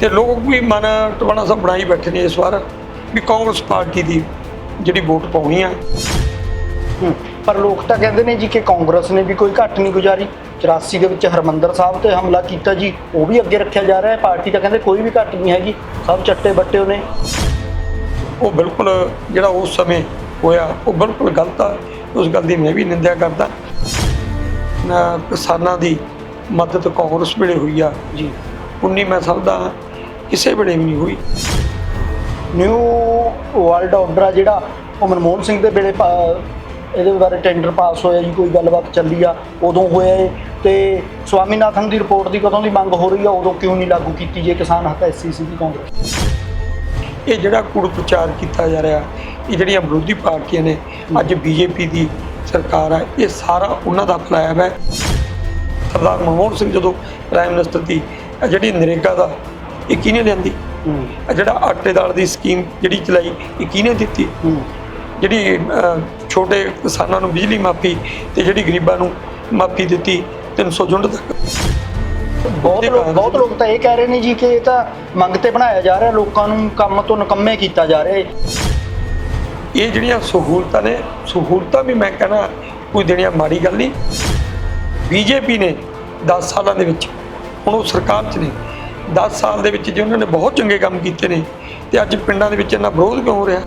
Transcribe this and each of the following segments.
ਤੇ ਲੋਕ ਵੀ ਮਨ ਟਵਾਣਾ ਸਾਹਿਬ ਬਣਾਈ ਬੈਠੇ ਨੇ ਇਸ ਵਾਰ ਵੀ ਕਾਂਗਰਸ ਪਾਰਟੀ ਦੀ ਜਿਹੜੀ ਵੋਟ ਪਾਉਣੀ ਆ। ਪਰ ਲੋਕ ਤਾਂ ਕਹਿੰਦੇ ਨੇ ਜੀ ਕਿ ਕਾਂਗਰਸ ਨੇ ਵੀ ਕੋਈ ਘੱਟ ਨਹੀਂ ਗੁਜ਼ਾਰੀ। 84 ਦੇ ਵਿੱਚ ਹਰਮੰਦਰ ਸਾਹਿਬ ਤੇ ਹਮਲਾ ਕੀਤਾ ਜੀ ਉਹ ਵੀ ਅੱਗੇ ਰੱਖਿਆ ਜਾ ਰਿਹਾ ਹੈ। ਪਾਰਟੀ ਤਾਂ ਕਹਿੰਦੇ ਕੋਈ ਵੀ ਘੱਟ ਨਹੀਂ ਹੈਗੀ ਸਭ ਚੱਟੇ ਬੱਟੇ ਨੇ ਉਹ ਬਿਲਕੁਲ ਜਿਹੜਾ ਉਸ ਸਮੇਂ ਹੋਇਆ ਉਹ ਬਿਲਕੁਲ ਗਲਤ ਆ। ਉਸ ਗੱਲ ਦੀ ਮੈਂ ਵੀ ਨਿੰਦਿਆ ਕਰਦਾ। ਕਿਸਾਨਾਂ ਦੀ ਮਦਦ ਕਾਂਗਰਸ ਵੇਲੇ ਹੋਈ ਆ। ਜੀ। ਉਨੀ ਮੈਂ ਸਮਝਦਾ ਕਿਸੇ ਵੇਲੇ ਵੀ ਨਹੀਂ ਹੋਈ। ਨਿਊ ਵਰਲਡ ਆਰਡਰ ਆ ਜਿਹੜਾ, ਉਹ ਮਨਮੋਹਨ ਸਿੰਘ ਦੇ ਵੇਲੇ ਪਾ- ਇਹਦੇ ਬਾਰੇ ਟੈਂਡਰ ਪਾਸ ਹੋਇਆ ਜੀ, ਕੋਈ ਗੱਲਬਾਤ ਚੱਲੀ ਆ, ਉਦੋਂ ਹੋਇਆ ਏ ਤੇ ਸਵਾਮੀਨਾਥਨ ਦੀ ਰਿਪੋਰਟ ਦੀ ਕਦੋਂ ਦੀ ਮੰਗ ਹੋ ਰਹੀ ਆ, ਉਦੋਂ ਕਿਉਂ ਨਹੀਂ ਲਾਗੂ ਕੀਤੀ ਜੇ ਕਿਸਾਨ ਹੱਕ ਐਸਸੀਸੀ ਦੀ ਕਾਂਗਰਸ? ਇਹ ਜਿਹੜਾ ਕੂੜ ਪ੍ਰਚਾਰ ਕੀਤਾ ਜਾ ਰਿਹਾ, ਇਹ ਜਿਹੜੀਆਂ ਵਿਰੋਧੀ ਪਾਰਟੀਆਂ ਨੇ, ਅੱਜ ਬੀਜੇਪੀ ਦੀ ਸਰਕਾਰ ਹੈ ਇਹ ਸਾਰਾ ਉਹਨਾਂ ਦਾ ਫਲਾਇਆ ਹੈ। ਸਰਦਾਰ ਮਨਮੋਹਨ ਸਿੰਘ ਜਦੋਂ ਪ੍ਰਾਈਮ ਮਿਨਿਸਟਰ ਦੀ, ਜਿਹੜੀ ਨਰੇਗਾ ਦਾ ਇਹ ਕਿਹਨੇ ਲਿਆਂਦੀ? ਜਿਹੜਾ ਆਟੇ ਦਾਲ ਦੀ ਸਕੀਮ ਜਿਹੜੀ ਚਲਾਈ ਇਹ ਕਿਹਨੇ ਦਿੱਤੀ? ਜਿਹੜੀ ਛੋਟੇ ਕਿਸਾਨਾਂ ਨੂੰ ਬਿਜਲੀ ਮਾਫੀ ਤੇ ਜਿਹੜੀ ਗਰੀਬਾਂ ਨੂੰ ਮਾਫੀ ਦਿੱਤੀ 300 ਯੂਨਿਟ ਤੱਕ। ਬਹੁਤ ਲੋਕ ਬਹੁਤ ਲੋਕ ਤਾਂ ਇਹ ਕਹਿ ਰਹੇ ਨੇ ਜੀ ਕਿ ਇਹ ਤਾਂ ਮੰਗ ਤੇ ਬਣਾਇਆ ਜਾ ਰਿਹਾ ਲੋਕਾਂ ਨੂੰ ਕੰਮ ਤੋਂ ਨਿਕੰਮੇ ਕੀਤਾ ਜਾ ਰਿਹਾ ਇਹ ਜਿਹੜੀਆਂ ਸਹੂਲਤਾਂ ਨੇ ਸਹੂਲਤਾਂ ਵੀ ਮੈਂ ਕਹਿੰਦਾ ਕੋਈ ਦੇਣੀਆਂ ਮਾੜੀ ਗੱਲ ਨਹੀਂ। ਬੀਜੇਪੀ ਨੇ 10 ਸਾਲਾਂ ਦੇ ਵਿੱਚ ਹੁਣ ਉਹ ਸਰਕਾਰ 'ਚ ਨੇ 10 ਸਾਲ ਦੇ ਵਿੱਚ ਜੇ ਉਹਨਾਂ ਨੇ ਬਹੁਤ ਚੰਗੇ ਕੰਮ ਕੀਤੇ ਨੇ ਤੇ ਅੱਜ ਪਿੰਡਾਂ ਦੇ ਵਿੱਚ ਇੰਨਾ ਵਿਰੋਧ ਕਿਉਂ ਹੋ ਰਿਹਾ?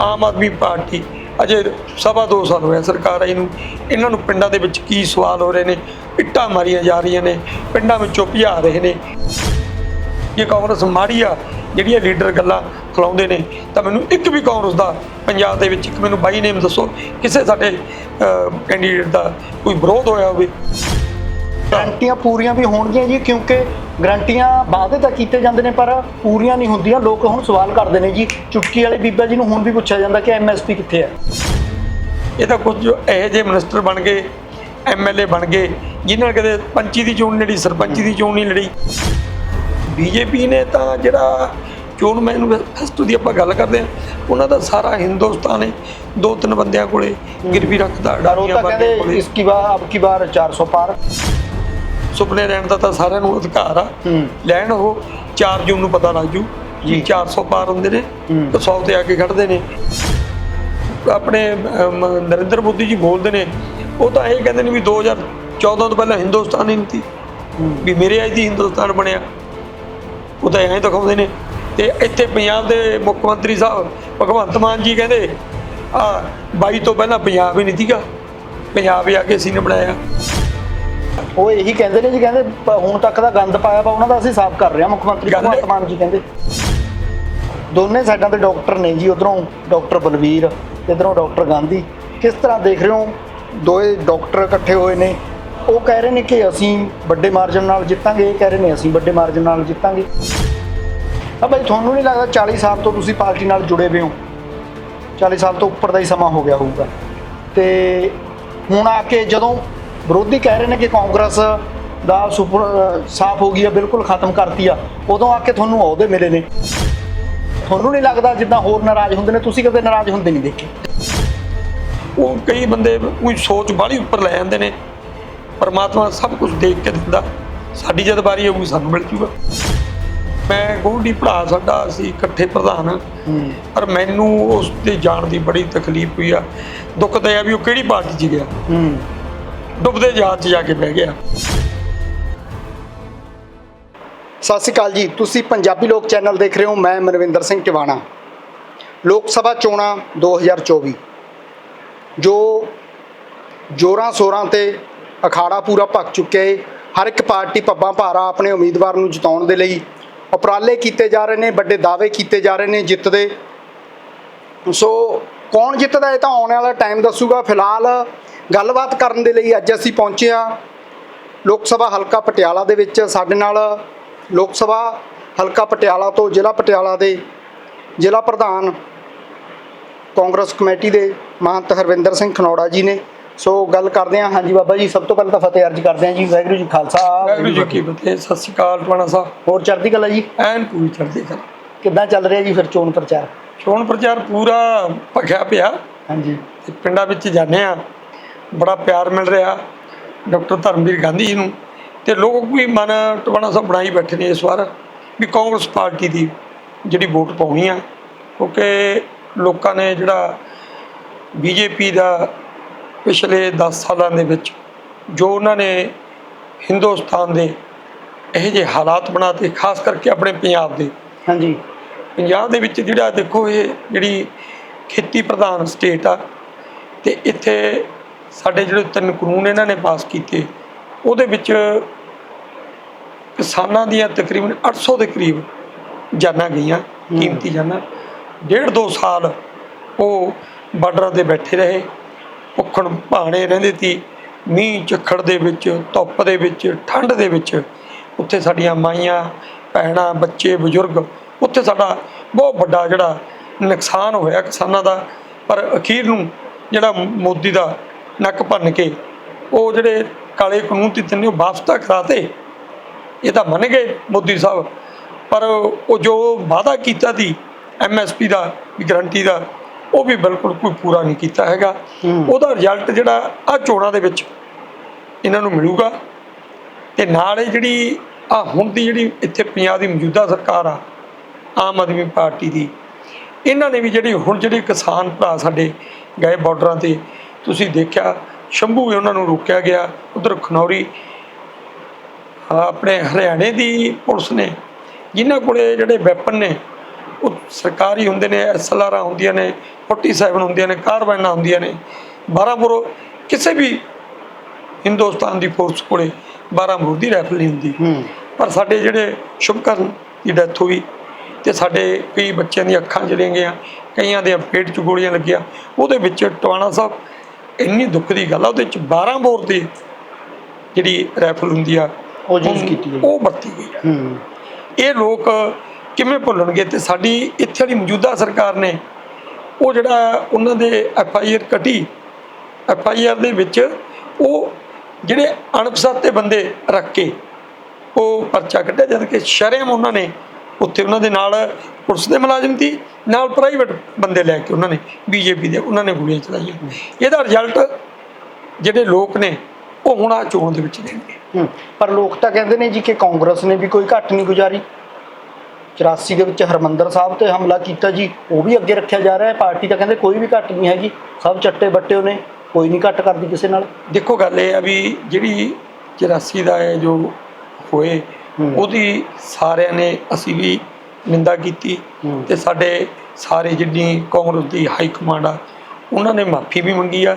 ਆਮ ਆਦਮੀ ਪਾਰਟੀ ਅਜੇ ਸਵਾ ਦੋ ਸਾਲ ਹੋਇਆ ਸਰਕਾਰ ਆਈ ਨੂੰ। ਇਹਨਾਂ ਨੂੰ ਪਿੰਡਾਂ ਦੇ ਵਿੱਚ ਕੀ ਸਵਾਲ ਹੋ ਰਹੇ ਨੇ? ਇੱਟਾਂ ਮਾਰੀਆਂ ਜਾ ਰਹੀਆਂ ਨੇ, ਪਿੰਡਾਂ ਵਿੱਚੋਂ ਭਜਾ ਰਹੇ ਨੇ। ਜੇ ਕਾਂਗਰਸ ਮਾੜੀ ਆ, ਜਿਹੜੀਆਂ ਲੀਡਰ ਗੱਲਾਂ ਖਲਾਉਂਦੇ ਨੇ, ਤਾਂ ਮੈਨੂੰ ਇੱਕ ਵੀ ਕਾਂਗਰਸ ਦਾ ਪੰਜਾਬ ਦੇ ਵਿੱਚ ਇੱਕ ਮੈਨੂੰ ਬਾਈ ਨੇਮ ਦੱਸੋ, ਕਿਸੇ ਸਾਡੇ ਕੈਂਡੀਡੇਟ ਦਾ ਕੋਈ ਵਿਰੋਧ ਹੋਇਆ ਹੋਵੇ। ਗਰੰਟੀਆਂ ਪੂਰੀਆਂ ਵੀ ਹੋਣਗੀਆਂ ਜੀ ਕਿਉਂਕਿ ਗਰੰਟੀਆਂ ਵਾਅਦੇ ਤਾਂ ਕੀਤੇ ਜਾਂਦੇ ਨੇ ਪਰ ਪੂਰੀਆਂ ਨਹੀਂ ਹੁੰਦੀਆਂ। ਲੋਕ ਹੁਣ ਸਵਾਲ ਕਰਦੇ ਨੇ ਜੀ। ਚੁਟਕੀ ਵਾਲੇ ਬੀਬਾ ਜੀ ਨੂੰ ਹੁਣ ਵੀ ਪੁੱਛਿਆ ਜਾਂਦਾ ਕਿ ਐਮਐਸਪੀ ਕਿੱਥੇ ਹੈ ਇਹ ਤਾਂ ਕੁਝ ਇਹੋ ਜਿਹੇ ਮਿਨਿਸਟਰ ਬਣ ਗਏ ਐਮਐਲਏ ਬਣ ਗਏ ਜਿਨ੍ਹਾਂ ਨੇ ਕਦੇ ਪੰਚੀ ਦੀ ਚੋਣ ਨਹੀਂ ਲੜੀ ਸਰਪੰਚੀ ਦੀ ਚੋਣ ਨਹੀਂ ਲੜੀ। ਬੀਜੇਪੀ ਨੇ ਤਾਂ ਜਿਹੜਾ ਚੋਣ ਮੈਨੂਫੈਸਟੋ ਦੀ ਆਪਾਂ ਗੱਲ ਕਰਦੇ ਆ ਉਹਨਾਂ ਦਾ ਸਾਰਾ ਹਿੰਦੁਸਤਾਨ ਹੈ ਦੋ ਤਿੰਨ ਬੰਦਿਆਂ ਕੋਲੇ ਗਿਰਵੀ ਰੱਖਦਾ ਵਰਗੇ ਕਹਿੰਦੇ ਕੋਲੇ। ਇਸ ਕੀ ਵਾਰ ਅਬ ਕੀ ਵਾਰ 400 ਪਾਰ। ਸੁਪਨੇ ਲੈਣ ਦਾ ਤਾਂ ਸਾਰਿਆਂ ਨੂੰ ਅਧਿਕਾਰ ਆ। ਲੈਣ ਉਹ 4 ਜੂਨ ਨੂੰ ਪਤਾ ਲੱਗ ਜੂ ਜੀ। ਜੀ 400 ਪਾਰ ਹੁੰਦੇ ਨੇ। ਤੇ 100 ਤੇ ਆ ਕੇ ਖੜਦੇ ਨੇ। ਆਪਣੇ ਨਰਿੰਦਰ ਮੋਦੀ ਜੀ ਬੋਲਦੇ ਨੇ ਉਹ ਤਾਂ ਇਹ ਕਹਿੰਦੇ ਨੇ ਵੀ 2014 ਤੋਂ ਪਹਿਲਾਂ ਹਿੰਦੁਸਤਾਨ ਹੀ ਨਹੀਂ ਸੀ। ਵੀ ਮੇਰੇ ਆਈ ਦੀ ਹਿੰਦੁਸਤਾਨ ਬਣਿਆ। ਉਹ ਤਾਂ ਐਂ ਦਿਖਾਉਂਦੇ ਨੇ। ਤੇ ਇੱਥੇ ਪੰਜਾਬ ਦੇ ਮੁੱਖ ਮੰਤਰੀ ਸਾਹਿਬ ਭਗਵੰਤ ਮਾਨ ਜੀ ਕਹਿੰਦੇ ਆ 22 ਤੋਂ ਪਹਿਲਾਂ ਪੰਜਾਬ ਹੀ ਨਹੀਂ ਸੀਗਾ। ਪੰਜਾਬ ਹੀ ਆ ਕੇ ਅਸੀਂ ਨੇ ਬਣਾਇਆ। ਉਹ ਇਹੀ ਕਹਿੰਦੇ ਨੇ ਜੀ ਕਹਿੰਦੇ ਪ- ਹੁਣ ਤੱਕ ਦਾ ਗੰਦ ਪਾਇਆ ਵਾ ਉਹਨਾਂ ਦਾ ਅਸੀਂ ਸਾਫ਼ ਕਰ ਰਹੇ ਹਾਂ ਮੁੱਖ ਮੰਤਰੀ ਗੰਦ- ਭਗਵੰਤ ਮਾਨ ਜੀ ਕਹਿੰਦੇ। ਦੋਨੇ ਸਾਈਡਾਂ ਤੇ ਡਾਕਟਰ ਨੇ ਜੀ ਉਧਰੋਂ ਡਾਕਟਰ ਬਲਵੀਰ ਇਧਰੋਂ ਡਾਕਟਰ ਗਾਂਧੀ। ਕਿਸ ਤਰ੍ਹਾਂ ਦੇਖ ਰਹੇ ਹੋ ਦੋਏ ਡਾਕਟਰ ਇਕੱਠੇ ਹੋਏ ਨੇ। ਉਹ ਕਹਿ ਰਹੇ ਨੇ ਕਿ ਅਸੀਂ ਵੱਡੇ ਮਾਰਜਨ ਨਾਲ ਜਿੱਤਾਂਗੇ ਇਹ ਕਹਿ ਰਹੇ ਨੇ ਅਸੀਂ ਵੱਡੇ ਮਾਰਜਨ ਨਾਲ ਜਿੱਤਾਂਗੇ। ਆ ਭਾਈ ਤੁਹਾਨੂੰ ਨਹੀਂ ਲੱਗਦਾ 40 ਸਾਲ ਤੋਂ ਤੁਸੀਂ ਪਾਰਟੀ ਨਾਲ ਜੁੜੇ ਹੋਏ ਹੋ? 40 ਸਾਲ ਤੋਂ ਉੱਪਰ ਦਾ ਹੀ ਸਮਾਂ ਹੋ ਗਿਆ ਹੋਊਗਾ। ਤੇ ਹੁਣ ਆ ਕੇ ਜਦੋਂ ਵਿਰੋਧੀ ਕਹਿ ਰਹੇ ਨੇ ਕਿ ਕਾਂਗਰਸ ਦਾ ਸੁਪਰ ਸਾਫ਼ ਹੋ ਗਈ ਆ ਬਿਲਕੁਲ ਖਤਮ ਕਰਤੀ ਆ। ਉਦੋਂ ਆ ਕੇ ਤੁਹਾਨੂੰ ਅਹੁਦੇ ਮਿਲੇ ਨੇ। ਤੁਹਾਨੂੰ ਨਹੀਂ ਲੱਗਦਾ ਜਿੱਦਾਂ ਹੋਰ ਨਾਰਾਜ਼ ਹੁੰਦੇ ਨੇ? ਤੁਸੀਂ ਕਦੇ ਨਾਰਾਜ਼ ਹੁੰਦੇ ਨਹੀਂ ਦੇਖੇ? ਉਹ ਕਈ ਬੰਦੇ ਕੋਈ ਸੋਚ ਬਾਹਲੀ ਉੱਪਰ ਲੈ ਜਾਂਦੇ ਨੇ। ਪਰਮਾਤਮਾ ਸਭ ਕੁਝ ਦੇਖ ਕੇ ਦਿੰਦਾ। ਸਾਡੀ ਜਦ ਵਾਰੀ ਆਊਗੀ ਸਾਨੂੰ ਮਿਲ ਜੂਗਾ। ਮੈਂ ਗੋਲਡੀ ਭਰਾ ਸਾਡਾ ਅਸੀਂ ਇਕੱਠੇ ਪ੍ਰਧਾਨ। ਹਾਂ। ਪਰ ਮੈਨੂੰ ਉਸ ਤੇ ਜਾਣ ਦੀ ਬੜੀ ਤਕਲੀਫ ਹੋਈ ਆ। ਦੁੱਖ ਤਾਂ ਆ ਵੀ ਉਹ ਕਿਹੜੀ ਪਾਰਟੀ 'ਚ ਗਿਆ। ਡੁੱਬਦੇ ਜਹਾਜ਼ 'ਚ ਜਾ ਕੇ ਬਹਿ ਗਿਆ। ਸਤਿ ਸ਼੍ਰੀ ਅਕਾਲ ਜੀ। ਤੁਸੀਂ ਪੰਜਾਬੀ ਲੋਕ ਚੈਨਲ ਦੇਖ ਰਹੇ ਹੋ, ਮੈਂ ਮਨਵਿੰਦਰ ਸਿੰਘ ਟਿਵਾਣਾ। ਲੋਕ ਸਭਾ ਚੋਣਾਂ 2024 ਜੋ ਜੋਰਾਂ ਸੋਰਾਂ ਤੇ ਅਖਾੜਾ ਪੂਰਾ ਭਖ ਚੁੱਕਿਆ ਹੈ ਹਰ ਇੱਕ ਪਾਰਟੀ ਪੱਬਾਂ ਭਾਰਾ ਆਪਣੇ ਉਮੀਦਵਾਰ ਨੂੰ ਜਿਤਾਉਣ ਦੇ ਲਈ ਉਪਰਾਲੇ ਕੀਤੇ ਜਾ ਰਹੇ ਨੇ, ਵੱਡੇ ਦਾਅਵੇ ਕੀਤੇ ਜਾ ਰਹੇ ਨੇ ਜਿੱਤ ਦੇ ਸੋ ਕੌਣ ਜਿੱਤਦਾ ਇਹ ਤਾਂ ਆਉਣ ਵਾਲਾ ਟਾਈਮ ਦੱਸੂਗਾ। ਫਿਲਹਾਲ ਗੱਲਬਾਤ ਕਰਨ ਦੇ ਲਈ ਅੱਜ ਅਸੀਂ ਪਹੁੰਚੇ ਹਾਂ ਲੋਕ ਸਭਾ ਹਲਕਾ ਪਟਿਆਲਾ ਦੇ ਵਿੱਚ। ਸਾਡੇ ਨਾਲ ਲੋਕ ਸਭਾ ਹਲਕਾ ਪਟਿਆਲਾ ਤੋਂ ਜ਼ਿਲ੍ਹਾ ਪਟਿਆਲਾ ਦੇ ਜ਼ਿਲ੍ਹਾ ਪ੍ਰਧਾਨ ਕਾਂਗਰਸ ਕਮੇਟੀ ਦੇ ਮਹੰਤ ਹਰਵਿੰਦਰ ਸਿੰਘ ਖਨੌੜਾ ਜੀ ਨੇ। ਸੋ ਗੱਲ ਕਰਦੇ ਹਾਂ। ਹਾਂਜੀ ਬਾਬਾ ਜੀ ਸਭ ਤੋਂ ਪਹਿਲਾਂ ਤਾਂ ਫਤਿਹ ਅਰਜ ਕਰਦੇ ਹਾਂ ਜੀ। ਵਾਹਿਗੁਰੂ ਜੀ ਖਾਲਸਾ। ਵਾਹਿਗੁਰੂ ਜੀ ਕੀ ਫਤਿਹ। ਸਤਿ ਸ਼੍ਰੀ ਅਕਾਲ ਟਵਾਣਾ ਸਾਹਿਬ। ਹੋਰ ਚੜ੍ਹਦੀ ਕਲਾ ਜੀ? ਐਨ ਪੂਰੀ ਚੜ੍ਹਦੀ ਕਲਾ। ਕਿੱਦਾਂ ਚੱਲ ਰਿਹਾ ਜੀ ਫਿਰ ਚੋਣ ਪ੍ਰਚਾਰ? ਚੋਣ ਪ੍ਰਚਾਰ ਪੂਰਾ ਭਖਿਆ ਪਿਆ। ਹਾਂਜੀ। ਪਿੰਡਾਂ ਵਿੱਚ ਜਾਂਦੇ ਆ ਬੜਾ ਪਿਆਰ ਮਿਲ ਰਿਹਾ ਡਾਕਟਰ ਧਰਮਵੀਰ ਗਾਂਧੀ ਜੀ ਨੂੰ ਤੇ ਲੋਕ ਵੀ ਮਨ ਟਵਾਣਾ ਸਾਹਿਬ ਬਣਾਈ ਬੈਠੇ ਨੇ ਇਸ ਵਾਰ ਵੀ ਕਾਂਗਰਸ ਪਾਰਟੀ ਦੀ ਜਿਹੜੀ ਵੋਟ ਪਾਉਣੀ ਆ ਕਿਉਂਕਿ ਲੋਕਾਂ ਨੇ ਜਿਹੜਾ ਬੀਜੇਪੀ ਦਾ ਪਿਛਲੇ 10 ਸਾਲਾਂ ਦੇ ਵਿੱਚ ਜੋ ਉਹਨਾਂ ਨੇ ਹਿੰਦੁਸਤਾਨ ਦੇ ਇਹੋ ਜਿਹੇ ਹਾਲਾਤ ਬਣਾਤੇ ਖਾਸ ਕਰਕੇ ਆਪਣੇ ਪੰਜਾਬ ਦੇ। ਹਾਂਜੀ। ਪੰਜਾਬ ਦੇ ਵਿੱਚ ਜਿਹੜਾ ਦੇਖੋ ਇਹ ਜਿਹੜੀ ਖੇਤੀ ਪ੍ਰਧਾਨ ਸਟੇਟ ਆ ਤੇ ਇੱਥੇ ਸਾਡੇ ਜਿਹੜੇ ਤਿੰਨ ਕਾਨੂੰਨ ਇਹਨਾਂ ਨੇ ਪਾਸ ਕੀਤੇ ਉਹਦੇ ਵਿੱਚ ਕਿਸਾਨਾਂ ਦੀਆਂ ਤਕਰੀਬਨ 800 ਦੇ ਕਰੀਬ ਜਾਨਾਂ ਗਈਆਂ ਕੀਮਤੀ ਜਾਨਾਂ। ਡੇਢ ਦੋ ਸਾਲ ਉਹ ਬਾਰਡਰਾਂ ਤੇ ਬੈਠੇ ਰਹੇ ਭੁੱਖਣ ਭਾਣੇ ਰਹਿੰਦੇ ਸੀ ਮੀਂਹ ਝੱਖੜ ਦੇ ਵਿੱਚ ਧੁੱਪ ਦੇ ਵਿੱਚ ਠੰਡ ਦੇ ਵਿੱਚ ਉੱਥੇ ਸਾਡੀਆਂ ਮਾਈਆਂ ਭੈਣਾਂ ਬੱਚੇ ਬਜ਼ੁਰਗ ਉੱਥੇ ਸਾਡਾ ਬਹੁਤ ਵੱਡਾ ਜਿਹੜਾ ਨੁਕਸਾਨ ਹੋਇਆ ਕਿਸਾਨਾਂ ਦਾ ਪਰ ਅਖੀਰ ਨੂੰ ਜਿਹੜਾ ਮੋਦੀ ਦਾ ਨੱਕ ਭੰਨ ਕੇ ਉਹ ਜਿਹੜੇ ਕਾਲੇ ਕਾਨੂੰਨ ਤੇ ਤਿੰਨੇ ਉਹ ਵਾਪਸ ਤਾਂ ਕਰਾਤੇ। ਇਹ ਤਾਂ ਮੰਨ ਗਏ ਮੋਦੀ ਸਾਹਿਬ। ਪਰ ਉਹ ਜੋ ਵਾਅਦਾ ਕੀਤਾ ਸੀ ਐਮਐਸਪੀ ਦਾ ਗਰੰਟੀ ਦਾ ਉਹ ਵੀ ਬਿਲਕੁਲ ਕੋਈ ਪੂਰਾ ਨਹੀਂ ਕੀਤਾ ਹੈਗਾ। ਉਹਦਾ ਰਿਜ਼ਲਟ ਜਿਹੜਾ ਆ ਚੋਣਾਂ ਦੇ ਵਿੱਚ ਇਹਨਾਂ ਨੂੰ ਮਿਲੂਗਾ। ਤੇ ਨਾਲ ਇਹ ਜਿਹੜੀ ਆ ਹੁਣ ਦੀ ਜਿਹੜੀ ਇੱਥੇ ਪੰਜਾਬ ਦੀ ਮੌਜੂਦਾ ਸਰਕਾਰ ਆ ਆਮ ਆਦਮੀ ਪਾਰਟੀ ਦੀ ਇਹਨਾਂ ਨੇ ਵੀ ਜਿਹੜੀ ਹੁਣ ਜਿਹੜੇ ਕਿਸਾਨ ਭਰਾ ਸਾਡੇ ਗਏ ਬਾਰਡਰਾਂ ਤੇ ਤੁਸੀਂ ਦੇਖਿਆ ਸ਼ੰਭੂ ਵੀ ਉਹਨਾਂ ਨੂੰ ਰੋਕਿਆ ਗਿਆ ਉਧਰ ਖਨੌਰੀ ਆਪਣੇ ਹਰਿਆਣੇ ਦੀ ਪੁਲਿਸ ਨੇ। ਜਿਨ੍ਹਾਂ ਕੋਲੇ ਜਿਹੜੇ ਵੈਪਨ ਨੇ ਉਹ ਸਰਕਾਰੀ ਹੁੰਦੇ ਨੇ ਐਸਐਲਆਰ ਹੁੰਦੀਆਂ ਨੇ 47 ਹੁੰਦੀਆਂ ਨੇ ਕਾਰਬਾਈਨਾਂ ਹੁੰਦੀਆਂ ਨੇ। 12 ਬੋਰ ਕਿਸੇ ਵੀ ਹਿੰਦੁਸਤਾਨ ਦੀ ਫੋਰਸ ਕੋਲੇ 12 ਬੋਰ ਦੀ ਰਾਈਫਲ ਨਹੀਂ ਹੁੰਦੀ। ਪਰ ਸਾਡੇ ਜਿਹੜੇ ਸ਼ੁਭਕਰਨ ਦੀ ਡੈਥ ਹੋਈ ਤੇ ਸਾਡੇ ਕਈ ਬੱਚਿਆਂ ਦੀਆਂ ਅੱਖਾਂ ਚਲੀਆਂ ਗਈਆਂ ਕਈਆਂ ਦੇ ਪੇਟ 'ਚ ਗੋਲੀਆਂ ਲੱਗੀਆਂ ਉਹਦੇ ਵਿੱਚ ਟਵਾਣਾ ਸਾਹਿਬ ਇੰਨੀ ਦੁੱਖ ਦੀ ਗੱਲ ਆ ਉਹਦੇ ਵਿੱਚ 12 ਬੋਰ ਦੀ ਜਿਹੜੀ ਰਾਈਫਲ ਹੁੰਦੀ ਆ ਉਹ ਹੁਣ ਕੀਤੀ ਗਈ। ਉਹ ਵਰਤੀ ਗਈ ਹੂੰ ਇਹ ਲੋਕ ਕਿਵੇਂ ਭੁੱਲਣਗੇ ਤੇ ਸਾਡੀ ਇੱਥੇ ਵਾਲੀ ਮੌਜੂਦਾ ਸਰਕਾਰ ਨੇ ਉਹ ਜਿਹੜਾ ਉਹਨਾਂ ਦੇ ਐਫ ਆਈ ਆਰ ਕਟੀ ਐਫ ਆਈ ਆਰ ਦੇ ਵਿੱਚ ਉਹ ਜਿਹੜੇ ਅਣਪਛਾਤੇ ਬੰਦੇ ਰੱਖ ਕੇ ਉਹ ਪਰਚਾ ਕੱਢਿਆ ਜਦ ਕਿ ਸ਼ਰਮ ਉਹਨਾਂ ਨੇ ਉੱਥੇ ਉਹਨਾਂ ਦੇ ਨਾਲ ਪੁਲਿਸ ਦੇ ਮੁਲਾਜ਼ਮ ਸੀ ਨਾਲ ਪ੍ਰਾਈਵੇਟ ਬੰਦੇ ਲੈ ਕੇ ਉਹਨਾਂ ਨੇ ਬੀਜੇਪੀ ਦੇ ਉਹਨਾਂ ਨੇ ਗੋਲੀਆਂ ਚਲਾਈਆਂ। ਇਹਦਾ ਰਿਜ਼ਲਟ ਜਿਹੜੇ ਲੋਕ ਨੇ ਉਹ ਹੁਣ ਆ ਚੋਣ ਦੇ ਵਿੱਚ ਦੇਣਗੇ ਹੂੰ ਪਰ ਲੋਕ ਤਾਂ ਕਹਿੰਦੇ ਨੇ ਜੀ ਕਿ ਕਾਂਗਰਸ ਨੇ ਵੀ ਕੋਈ ਘੱਟ ਨਹੀਂ ਗੁਜ਼ਾਰੀ। 84 ਦੇ ਵਿੱਚ ਹਰਮੰਦਰ ਸਾਹਿਬ ਤੇ ਹਮਲਾ ਕੀਤਾ ਜੀ ਉਹ ਵੀ ਅੱਗੇ ਰੱਖਿਆ ਜਾ ਰਿਹਾ ਹੈ। ਪਾਰਟੀ ਤਾਂ ਕਹਿੰਦੇ ਕੋਈ ਵੀ ਘੱਟ ਨਹੀਂ ਹੈਗੀ ਸਭ ਚੱਟੇ ਬੱਟੇ ਉਹਨੇ ਕੋਈ ਨਹੀਂ ਘੱਟ ਕਰਦੀ ਕਿਸੇ ਨਾਲ। ਦੇਖੋ ਗੱਲ ਇਹ ਆ ਵੀ ਜਿਹੜੀ 84 ਦਾ ਇਹ ਜੋ ਹੋਏ ਹੂੰ। ਉਹਦੀ ਸਾਰਿਆਂ ਨੇ ਅਸੀਂ ਵੀ ਨਿੰਦਾ ਕੀਤੀ। ਤੇ ਸਾਡੇ ਸਾਰੇ ਜਿੰਨੀ ਕਾਂਗਰਸ ਦੀ ਹਾਈ ਕਮਾਂਡ ਆ ਉਹਨਾਂ ਨੇ ਮਾਫੀ ਵੀ ਮੰਗੀ ਆ।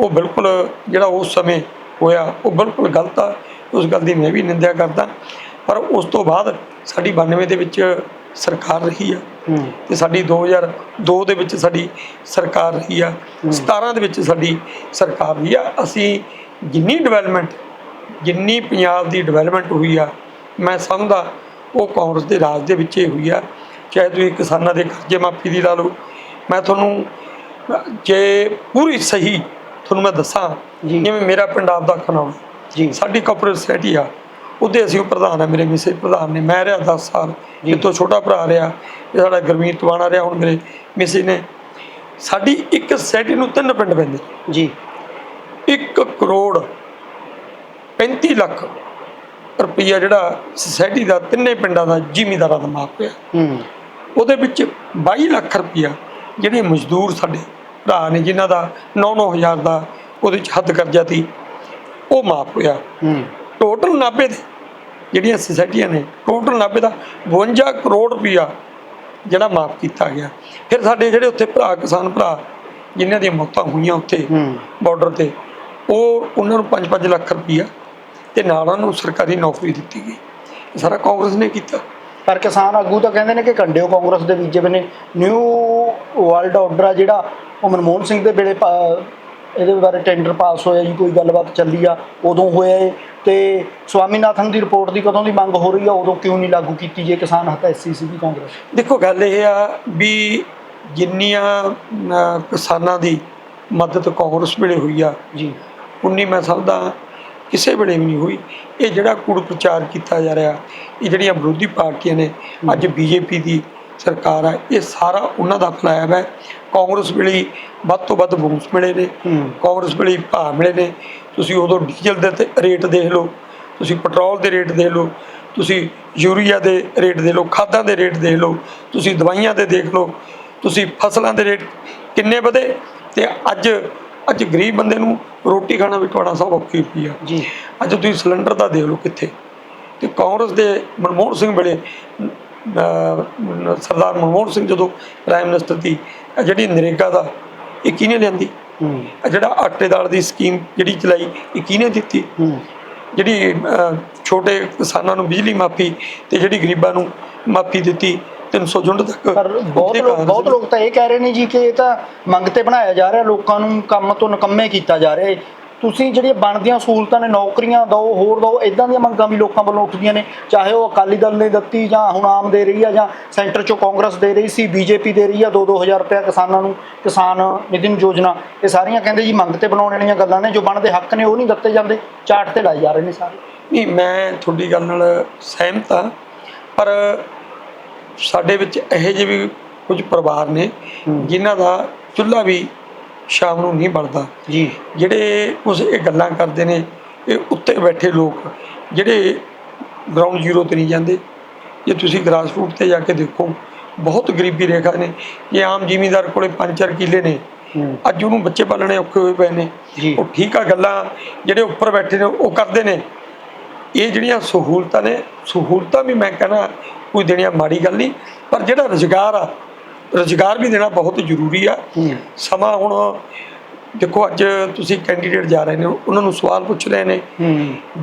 ਉਹ ਬਿਲਕੁਲ ਜਿਹੜਾ ਉਸ ਸਮੇਂ ਹੋਇਆ ਉਹ ਬਿਲਕੁਲ ਗਲਤ ਆ। ਉਸ ਗੱਲ ਦੀ ਮੈਂ ਵੀ ਨਿੰਦਾ ਕਰਦਾ। ਪਰ ਉਸ ਤੋਂ ਬਾਅਦ ਸਾਡੀ 92 ਦੇ ਵਿੱਚ ਸਰਕਾਰ ਰਹੀ ਆ। ਤੇ ਸਾਡੀ 2002 ਦੇ ਵਿੱਚ ਸਾਡੀ ਸਰਕਾਰ ਰਹੀ ਆ। 17 ਦੇ ਵਿੱਚ ਸਾਡੀ ਸਰਕਾਰ ਰਹੀ ਆ। ਅਸੀਂ ਜਿੰਨੀ ਡਿਵੈਲਪਮੈਂਟ ਜਿੰਨੀ ਪੰਜਾਬ ਦੀ ਡਿਵੈਲਪਮੈਂਟ ਹੋਈ ਆ ਮੈਂ ਸਮਝਦਾ ਉਹ ਕਾਂਗਰਸ ਦੇ ਰਾਜ ਦੇ ਵਿੱਚ ਹੀ ਹੋਈ ਆ। ਚਾਹੇ ਤੁਸੀਂ ਕਿਸਾਨਾਂ ਦੇ ਕਰਜ਼ੇ ਮਾਫੀ ਦੀ ਲਾ ਲਓ। ਮੈਂ ਤੁਹਾਨੂੰ ਜੇ ਪੂਰੀ ਸਹੀ ਤੁਹਾਨੂੰ ਮੈਂ ਦੱਸਾਂ। ਜਿਵੇਂ ਮੇਰਾ ਪਿੰਡ ਆਪ ਦਾ ਖਨਾਵਾ ਜੀ। ਸਾਡੀ ਕਾਰਪੋਰੇਟ ਸੋਸਾਇਟੀ ਆ। ਉਹਦੇ ਅਸੀਂ ਉਹ ਪ੍ਰਧਾਨ ਆ ਮੇਰੇ ਮਿਸੇ ਪ੍ਰਧਾਨ ਨੇ। ਮੈਂ ਰਿਹਾ 10 ਸਾਲ। ਜੀ। ਇਹ ਤੋਂ ਛੋਟਾ ਭਰਾ ਰਿਹਾ। ਇਹ ਸਾਡਾ ਗੁਰਮੀਤ ਟਵਾਣਾ ਰਿਹਾ ਹੁਣ ਮੇਰੇ ਮਿਸੇ ਨੇ। ਸਾਡੀ ਇੱਕ ਸੋਸਾਇਟੀ ਨੂੰ ਤਿੰਨ ਪਿੰਡ ਪੈਂਦੇ। ਜੀ। 1 ਕਰੋੜ 35 ਲੱਖ ਰੁਪਈਆ ਜਿਹੜਾ ਸੋਸਾਇਟੀ ਦਾ ਤਿੰਨੇ ਪਿੰਡਾਂ ਦਾ ਜ਼ਿਮੀਂਦਾਰਾਂ ਦਾ ਮਾਪ ਪਿਆ ਹੂੰ। ਉਹਦੇ ਵਿੱਚ 22 ਲੱਖ ਰੁਪਈਆ ਜਿਹੜੇ ਮਜ਼ਦੂਰ ਸਾਡੇ ਭਰਾ ਨੇ ਜਿਨ੍ਹਾਂ ਦਾ 9-9000 ਦਾ ਉਹਦੇ ਚ ਹੱਦ ਕਰਜ਼ਾ ਸੀ ਉਹ ਮਾਪ ਹੋਇਆ। ਹੂੰ। ਟੋਟਲ ਨਾਭੇ ਦੇ ਜਿਹੜੀਆਂ ਸੁਸਾਇਟੀਆਂ ਨੇ ਟੋਟਲ ਨਾਭੇ ਦਾ 52 ਕਰੋੜ ਰੁਪਇਆ ਜਿਹੜਾ ਮਾਫ ਕੀਤਾ ਗਿਆ। ਫਿਰ ਸਾਡੇ ਜਿਹੜੇ ਉੱਥੇ ਭਰਾ ਕਿਸਾਨ ਭਰਾ ਜਿਨ੍ਹਾਂ ਦੀਆਂ ਮੌਤਾਂ ਹੋਈਆਂ ਉੱਥੇ ਬਾਰਡਰ ਤੇ ਉਹ ਉਹਨਾਂ ਨੂੰ 5-5 ਲੱਖ ਰੁਪਇਆ ਤੇ ਨਾਲ ਉਹਨਾਂ ਨੂੰ ਸਰਕਾਰੀ ਨੌਕਰੀ ਦਿੱਤੀ ਗਈ। ਇਹ ਸਾਰਾ ਕਾਂਗਰਸ ਨੇ ਕੀਤਾ। ਪਰ ਕਿਸਾਨ ਆਗੂ ਤਾਂ ਕਹਿੰਦੇ ਨੇ ਕਿ ਕੰਡਿਓ ਕਾਂਗਰਸ ਦੇ ਬੀਜੇ ਬਨੇ ਨਿਊ ਵਰਲਡ ਆਰਡਰ ਆ ਜਿਹੜਾ ਉਹ ਮਨਮੋਹਨ ਸਿੰਘ ਦੇ ਵੇਲੇ ਇਹਦੇ ਬਾਰੇ ਟੈਂਡਰ ਪਾਸ ਹੋਇਆ ਜੀ ਕੋਈ ਗੱਲਬਾਤ ਚੱਲੀ ਆ ਉਦੋਂ ਹੋਇਆ ਏ ਤੇ ਸਵਾਮੀਨਾਥਨ ਦੀ ਰਿਪੋਰਟ ਦੀ ਕਦੋਂ ਦੀ ਮੰਗ ਹੋ ਰਹੀ ਆ ਉਦੋਂ ਕਿਉਂ ਨਹੀਂ ਲਾਗੂ ਕੀਤੀ ਜੇ ਕਿਸਾਨ ਹੱਕ ਐਸਸੀ ਸੀ ਵੀ ਕਾਂਗਰਸ? ਦੇਖੋ ਗੱਲ ਇਹ ਆ ਵੀ ਜਿੰਨੀਆਂ ਕਿਸਾਨਾਂ ਦੀ ਮਦਦ ਕਾਂਗਰਸ ਵੇਲੇ ਹੋਈ ਆ ਜੀ। ਉਨੀ ਮੈਂ ਸਮਝਦਾ ਕਿਸੇ ਵੇਲੇ ਵੀ ਨਹੀਂ ਹੋਈ। ਇਹ ਜਿਹੜਾ ਕੂੜ ਪ੍ਰਚਾਰ ਕੀਤਾ ਜਾ ਰਿਹਾ ਇਹ ਜਿਹੜੀਆਂ ਵਿਰੋਧੀ ਪਾਰਟੀਆਂ ਨੇ ਅੱਜ ਬੀਜੇਪੀ ਦੀ ਸਰਕਾਰ ਹੈ ਇਹ ਸਾਰਾ ਉਹਨਾਂ ਦਾ ਫਲਾਇਬ ਹੈ। ਕਾਂਗਰਸ ਵੇਲੇ ਵੱਧ ਤੋਂ ਵੱਧ ਬੂਸ ਮਿਲੇ ਨੇ। ਕਾਂਗਰਸ ਵੇਲੇ ਭਾਅ ਮਿਲੇ ਨੇ। ਤੁਸੀਂ ਉਦੋਂ ਡੀਜ਼ਲ ਦੇ ਰੇਟ ਦੇਖ ਲਓ ਤੁਸੀਂ ਪੈਟਰੋਲ ਦੇ ਰੇਟ ਦੇਖ ਲਓ ਤੁਸੀਂ ਯੂਰੀਆ ਦੇ ਰੇਟ ਦੇਖ ਲਓ ਖਾਦਾਂ ਦੇ ਰੇਟ ਦੇਖ ਲਓ ਤੁਸੀਂ ਦਵਾਈਆਂ ਦੇ ਦੇਖ ਲਓ ਤੁਸੀਂ ਫਸਲਾਂ ਦੇ ਰੇਟ ਕਿੰਨੇ ਵਧੇ? ਤੇ ਅੱਜ ਅੱਜ ਗਰੀਬ ਬੰਦੇ ਨੂੰ ਰੋਟੀ ਖਾਣਾ ਵੀ ਤੁਹਾਡਾ ਸਭ ਔਖੀ ਪਈ ਆ। ਜੀ। ਅੱਜ ਤੁਸੀਂ ਸਿਲੰਡਰ ਦਾ ਦੇਖ ਲਓ ਕਿੱਥੇ। ਤੇ ਕਾਂਗਰਸ ਦੇ ਮਨਮੋਹਨ ਸਿੰਘ ਵੇਲੇ ਸਰਦਾਰ ਮਨਮੋਹਨ ਸਿੰਘ ਜਦੋਂ ਪ੍ਰਾਈਮ ਮਿਨਿਸਟਰ ਸੀ ਜਿਹੜੀ ਨਰੇਗਾ ਦਾ ਇਹ ਕਿਹਨੇ ਲਿਆਂਦੀ? ਜਿਹੜਾ ਆਟੇ ਦਾਲ ਦੀ ਸਕੀਮ ਜਿਹੜੀ ਚਲਾਈ ਇਹ ਕਿਹਨੇ ਦਿੱਤੀ? ਹੂੰ। ਜਿਹੜੀ ਛੋਟੇ ਕਿਸਾਨਾਂ ਨੂੰ ਬਿਜਲੀ ਮਾਫੀ ਤੇ ਜਿਹੜੀ ਗਰੀਬਾਂ ਨੂੰ ਮਾਫੀ ਦਿੱਤੀ 300 ਯੂਨਿਟ ਤੱਕ ਪਰ ਬਹੁਤ ਲੋਕ ਬਹੁਤ ਲੋਕ ਤਾਂ ਇਹ ਕਹਿ ਰਹੇ ਨੇ ਜੀ ਕਿ ਇਹ ਤਾਂ ਮੰਗ ਤੇ ਬਣਾਇਆ ਜਾ ਰਿਹਾ ਲੋਕਾਂ ਨੂੰ ਕੰਮ ਤੋਂ ਨਿਕੰਮੇ ਕੀਤਾ ਜਾ ਰਿਹਾ। ਤੁਸੀਂ ਜਿਹੜੀਆਂ ਬਣਦੀਆਂ ਸਹੂਲਤਾਂ ਨੇ ਨੌਕਰੀਆਂ ਦਿਓ ਹੋਰ ਦਿਓ ਇਦਾਂ ਦੀਆਂ ਮੰਗਾਂ ਵੀ ਲੋਕਾਂ ਵੱਲੋਂ ਉੱਠਦੀਆਂ ਨੇ। ਚਾਹੇ ਉਹ ਅਕਾਲੀ ਦਲ ਨੇ ਦਿੱਤੀ ਜਾਂ ਹੁਣ ਆਮ ਦੇ ਰਹੀ ਆ ਜਾਂ ਸੈਂਟਰ ਚੋਂ ਕਾਂਗਰਸ ਦੇ ਰਹੀ ਸੀ ਬੀਜੇਪੀ ਦੇ ਰਹੀ ਆ 2-2000 ਰੁਪਏ ਕਿਸਾਨਾਂ ਨੂੰ ਕਿਸਾਨ ਨਿਧੀ ਯੋਜਨਾ ਇਹ ਸਾਰੀਆਂ ਕਹਿੰਦੇ ਜੀ ਮੰਗ ਤੇ ਬਣਾਉਣ ਵਾਲੀਆਂ ਗੱਲਾਂ ਨੇ। ਜੋ ਬਣਦੇ ਹੱਕ ਨੇ ਉਹ ਨਹੀਂ ਦਿੱਤੇ ਜਾਂਦੇ। ਚਾਟ ਤੇ ਲਾਏ ਜਾ ਰਹੇ ਨੇ ਸਾਰੇ। ਨਹੀਂ ਮੈਂ ਤੁਹਾਡੀ ਗੱਲ ਨਾਲ ਸਹਿਮਤ ਹਾਂ। ਪਰ ਸਾਡੇ ਵਿੱਚ ਇਹੋ ਜਿਹੇ ਵੀ ਕੁਝ ਪਰਿਵਾਰ ਨੇ ਜਿਨ੍ਹਾਂ ਦਾ ਚੁੱਲ੍ਹਾ ਵੀ ਸ਼ਾਮ ਨੂੰ ਨਹੀਂ ਬਲਦਾ ਜੀ। ਜਿਹੜੇ ਉਸ ਇਹ ਗੱਲਾਂ ਕਰਦੇ ਨੇ ਇਹ ਉੱਤੇ ਬੈਠੇ ਲੋਕ ਜਿਹੜੇ ਗਰਾਊਂਡ ਜ਼ੀਰੋ ਤੇ ਨਹੀਂ ਜਾਂਦੇ ਜੇ ਤੁਸੀਂ ਗ੍ਰਾਸ ਰੂਟ ਤੇ ਜਾ ਕੇ ਦੇਖੋ ਬਹੁਤ ਗਰੀਬੀ ਰੇਖਾ ਨੇ। ਜੇ ਆਮ ਜ਼ਿਮੀਂਦਾਰ ਕੋਲੇ 5-4 ਕਿੱਲੇ ਨੇ ਅੱਜ ਉਹਨੂੰ ਬੱਚੇ ਪਾਲਣੇ ਔਖੇ ਹੋਏ ਪਏ ਨੇ। ਉਹ ਠੀਕ ਆ ਗੱਲਾਂ ਜਿਹੜੇ ਉੱਪਰ ਬੈਠੇ ਨੇ ਉਹ ਕਰਦੇ ਨੇ। ਇਹ ਜਿਹੜੀਆਂ ਸਹੂਲਤਾਂ ਨੇ ਸਹੂਲਤਾਂ ਵੀ ਮੈਂ ਕਹਿੰਦਾ ਕੋਈ ਦੇਣੀਆਂ ਮਾੜੀ ਗੱਲ ਨਹੀਂ ਪਰ ਜਿਹੜਾ ਰੁਜ਼ਗਾਰ ਆ ਰੁਜ਼ਗਾਰ ਵੀ ਦੇਣਾ ਬਹੁਤ ਜ਼ਰੂਰੀ ਆ। ਸਮਾਂ ਹੁਣ ਦੇਖੋ ਅੱਜ ਤੁਸੀਂ ਕੈਂਡੀਡੇਟ ਜਾ ਰਹੇ ਨੇ ਉਹਨਾਂ ਨੂੰ ਸਵਾਲ ਪੁੱਛ ਰਹੇ ਨੇ।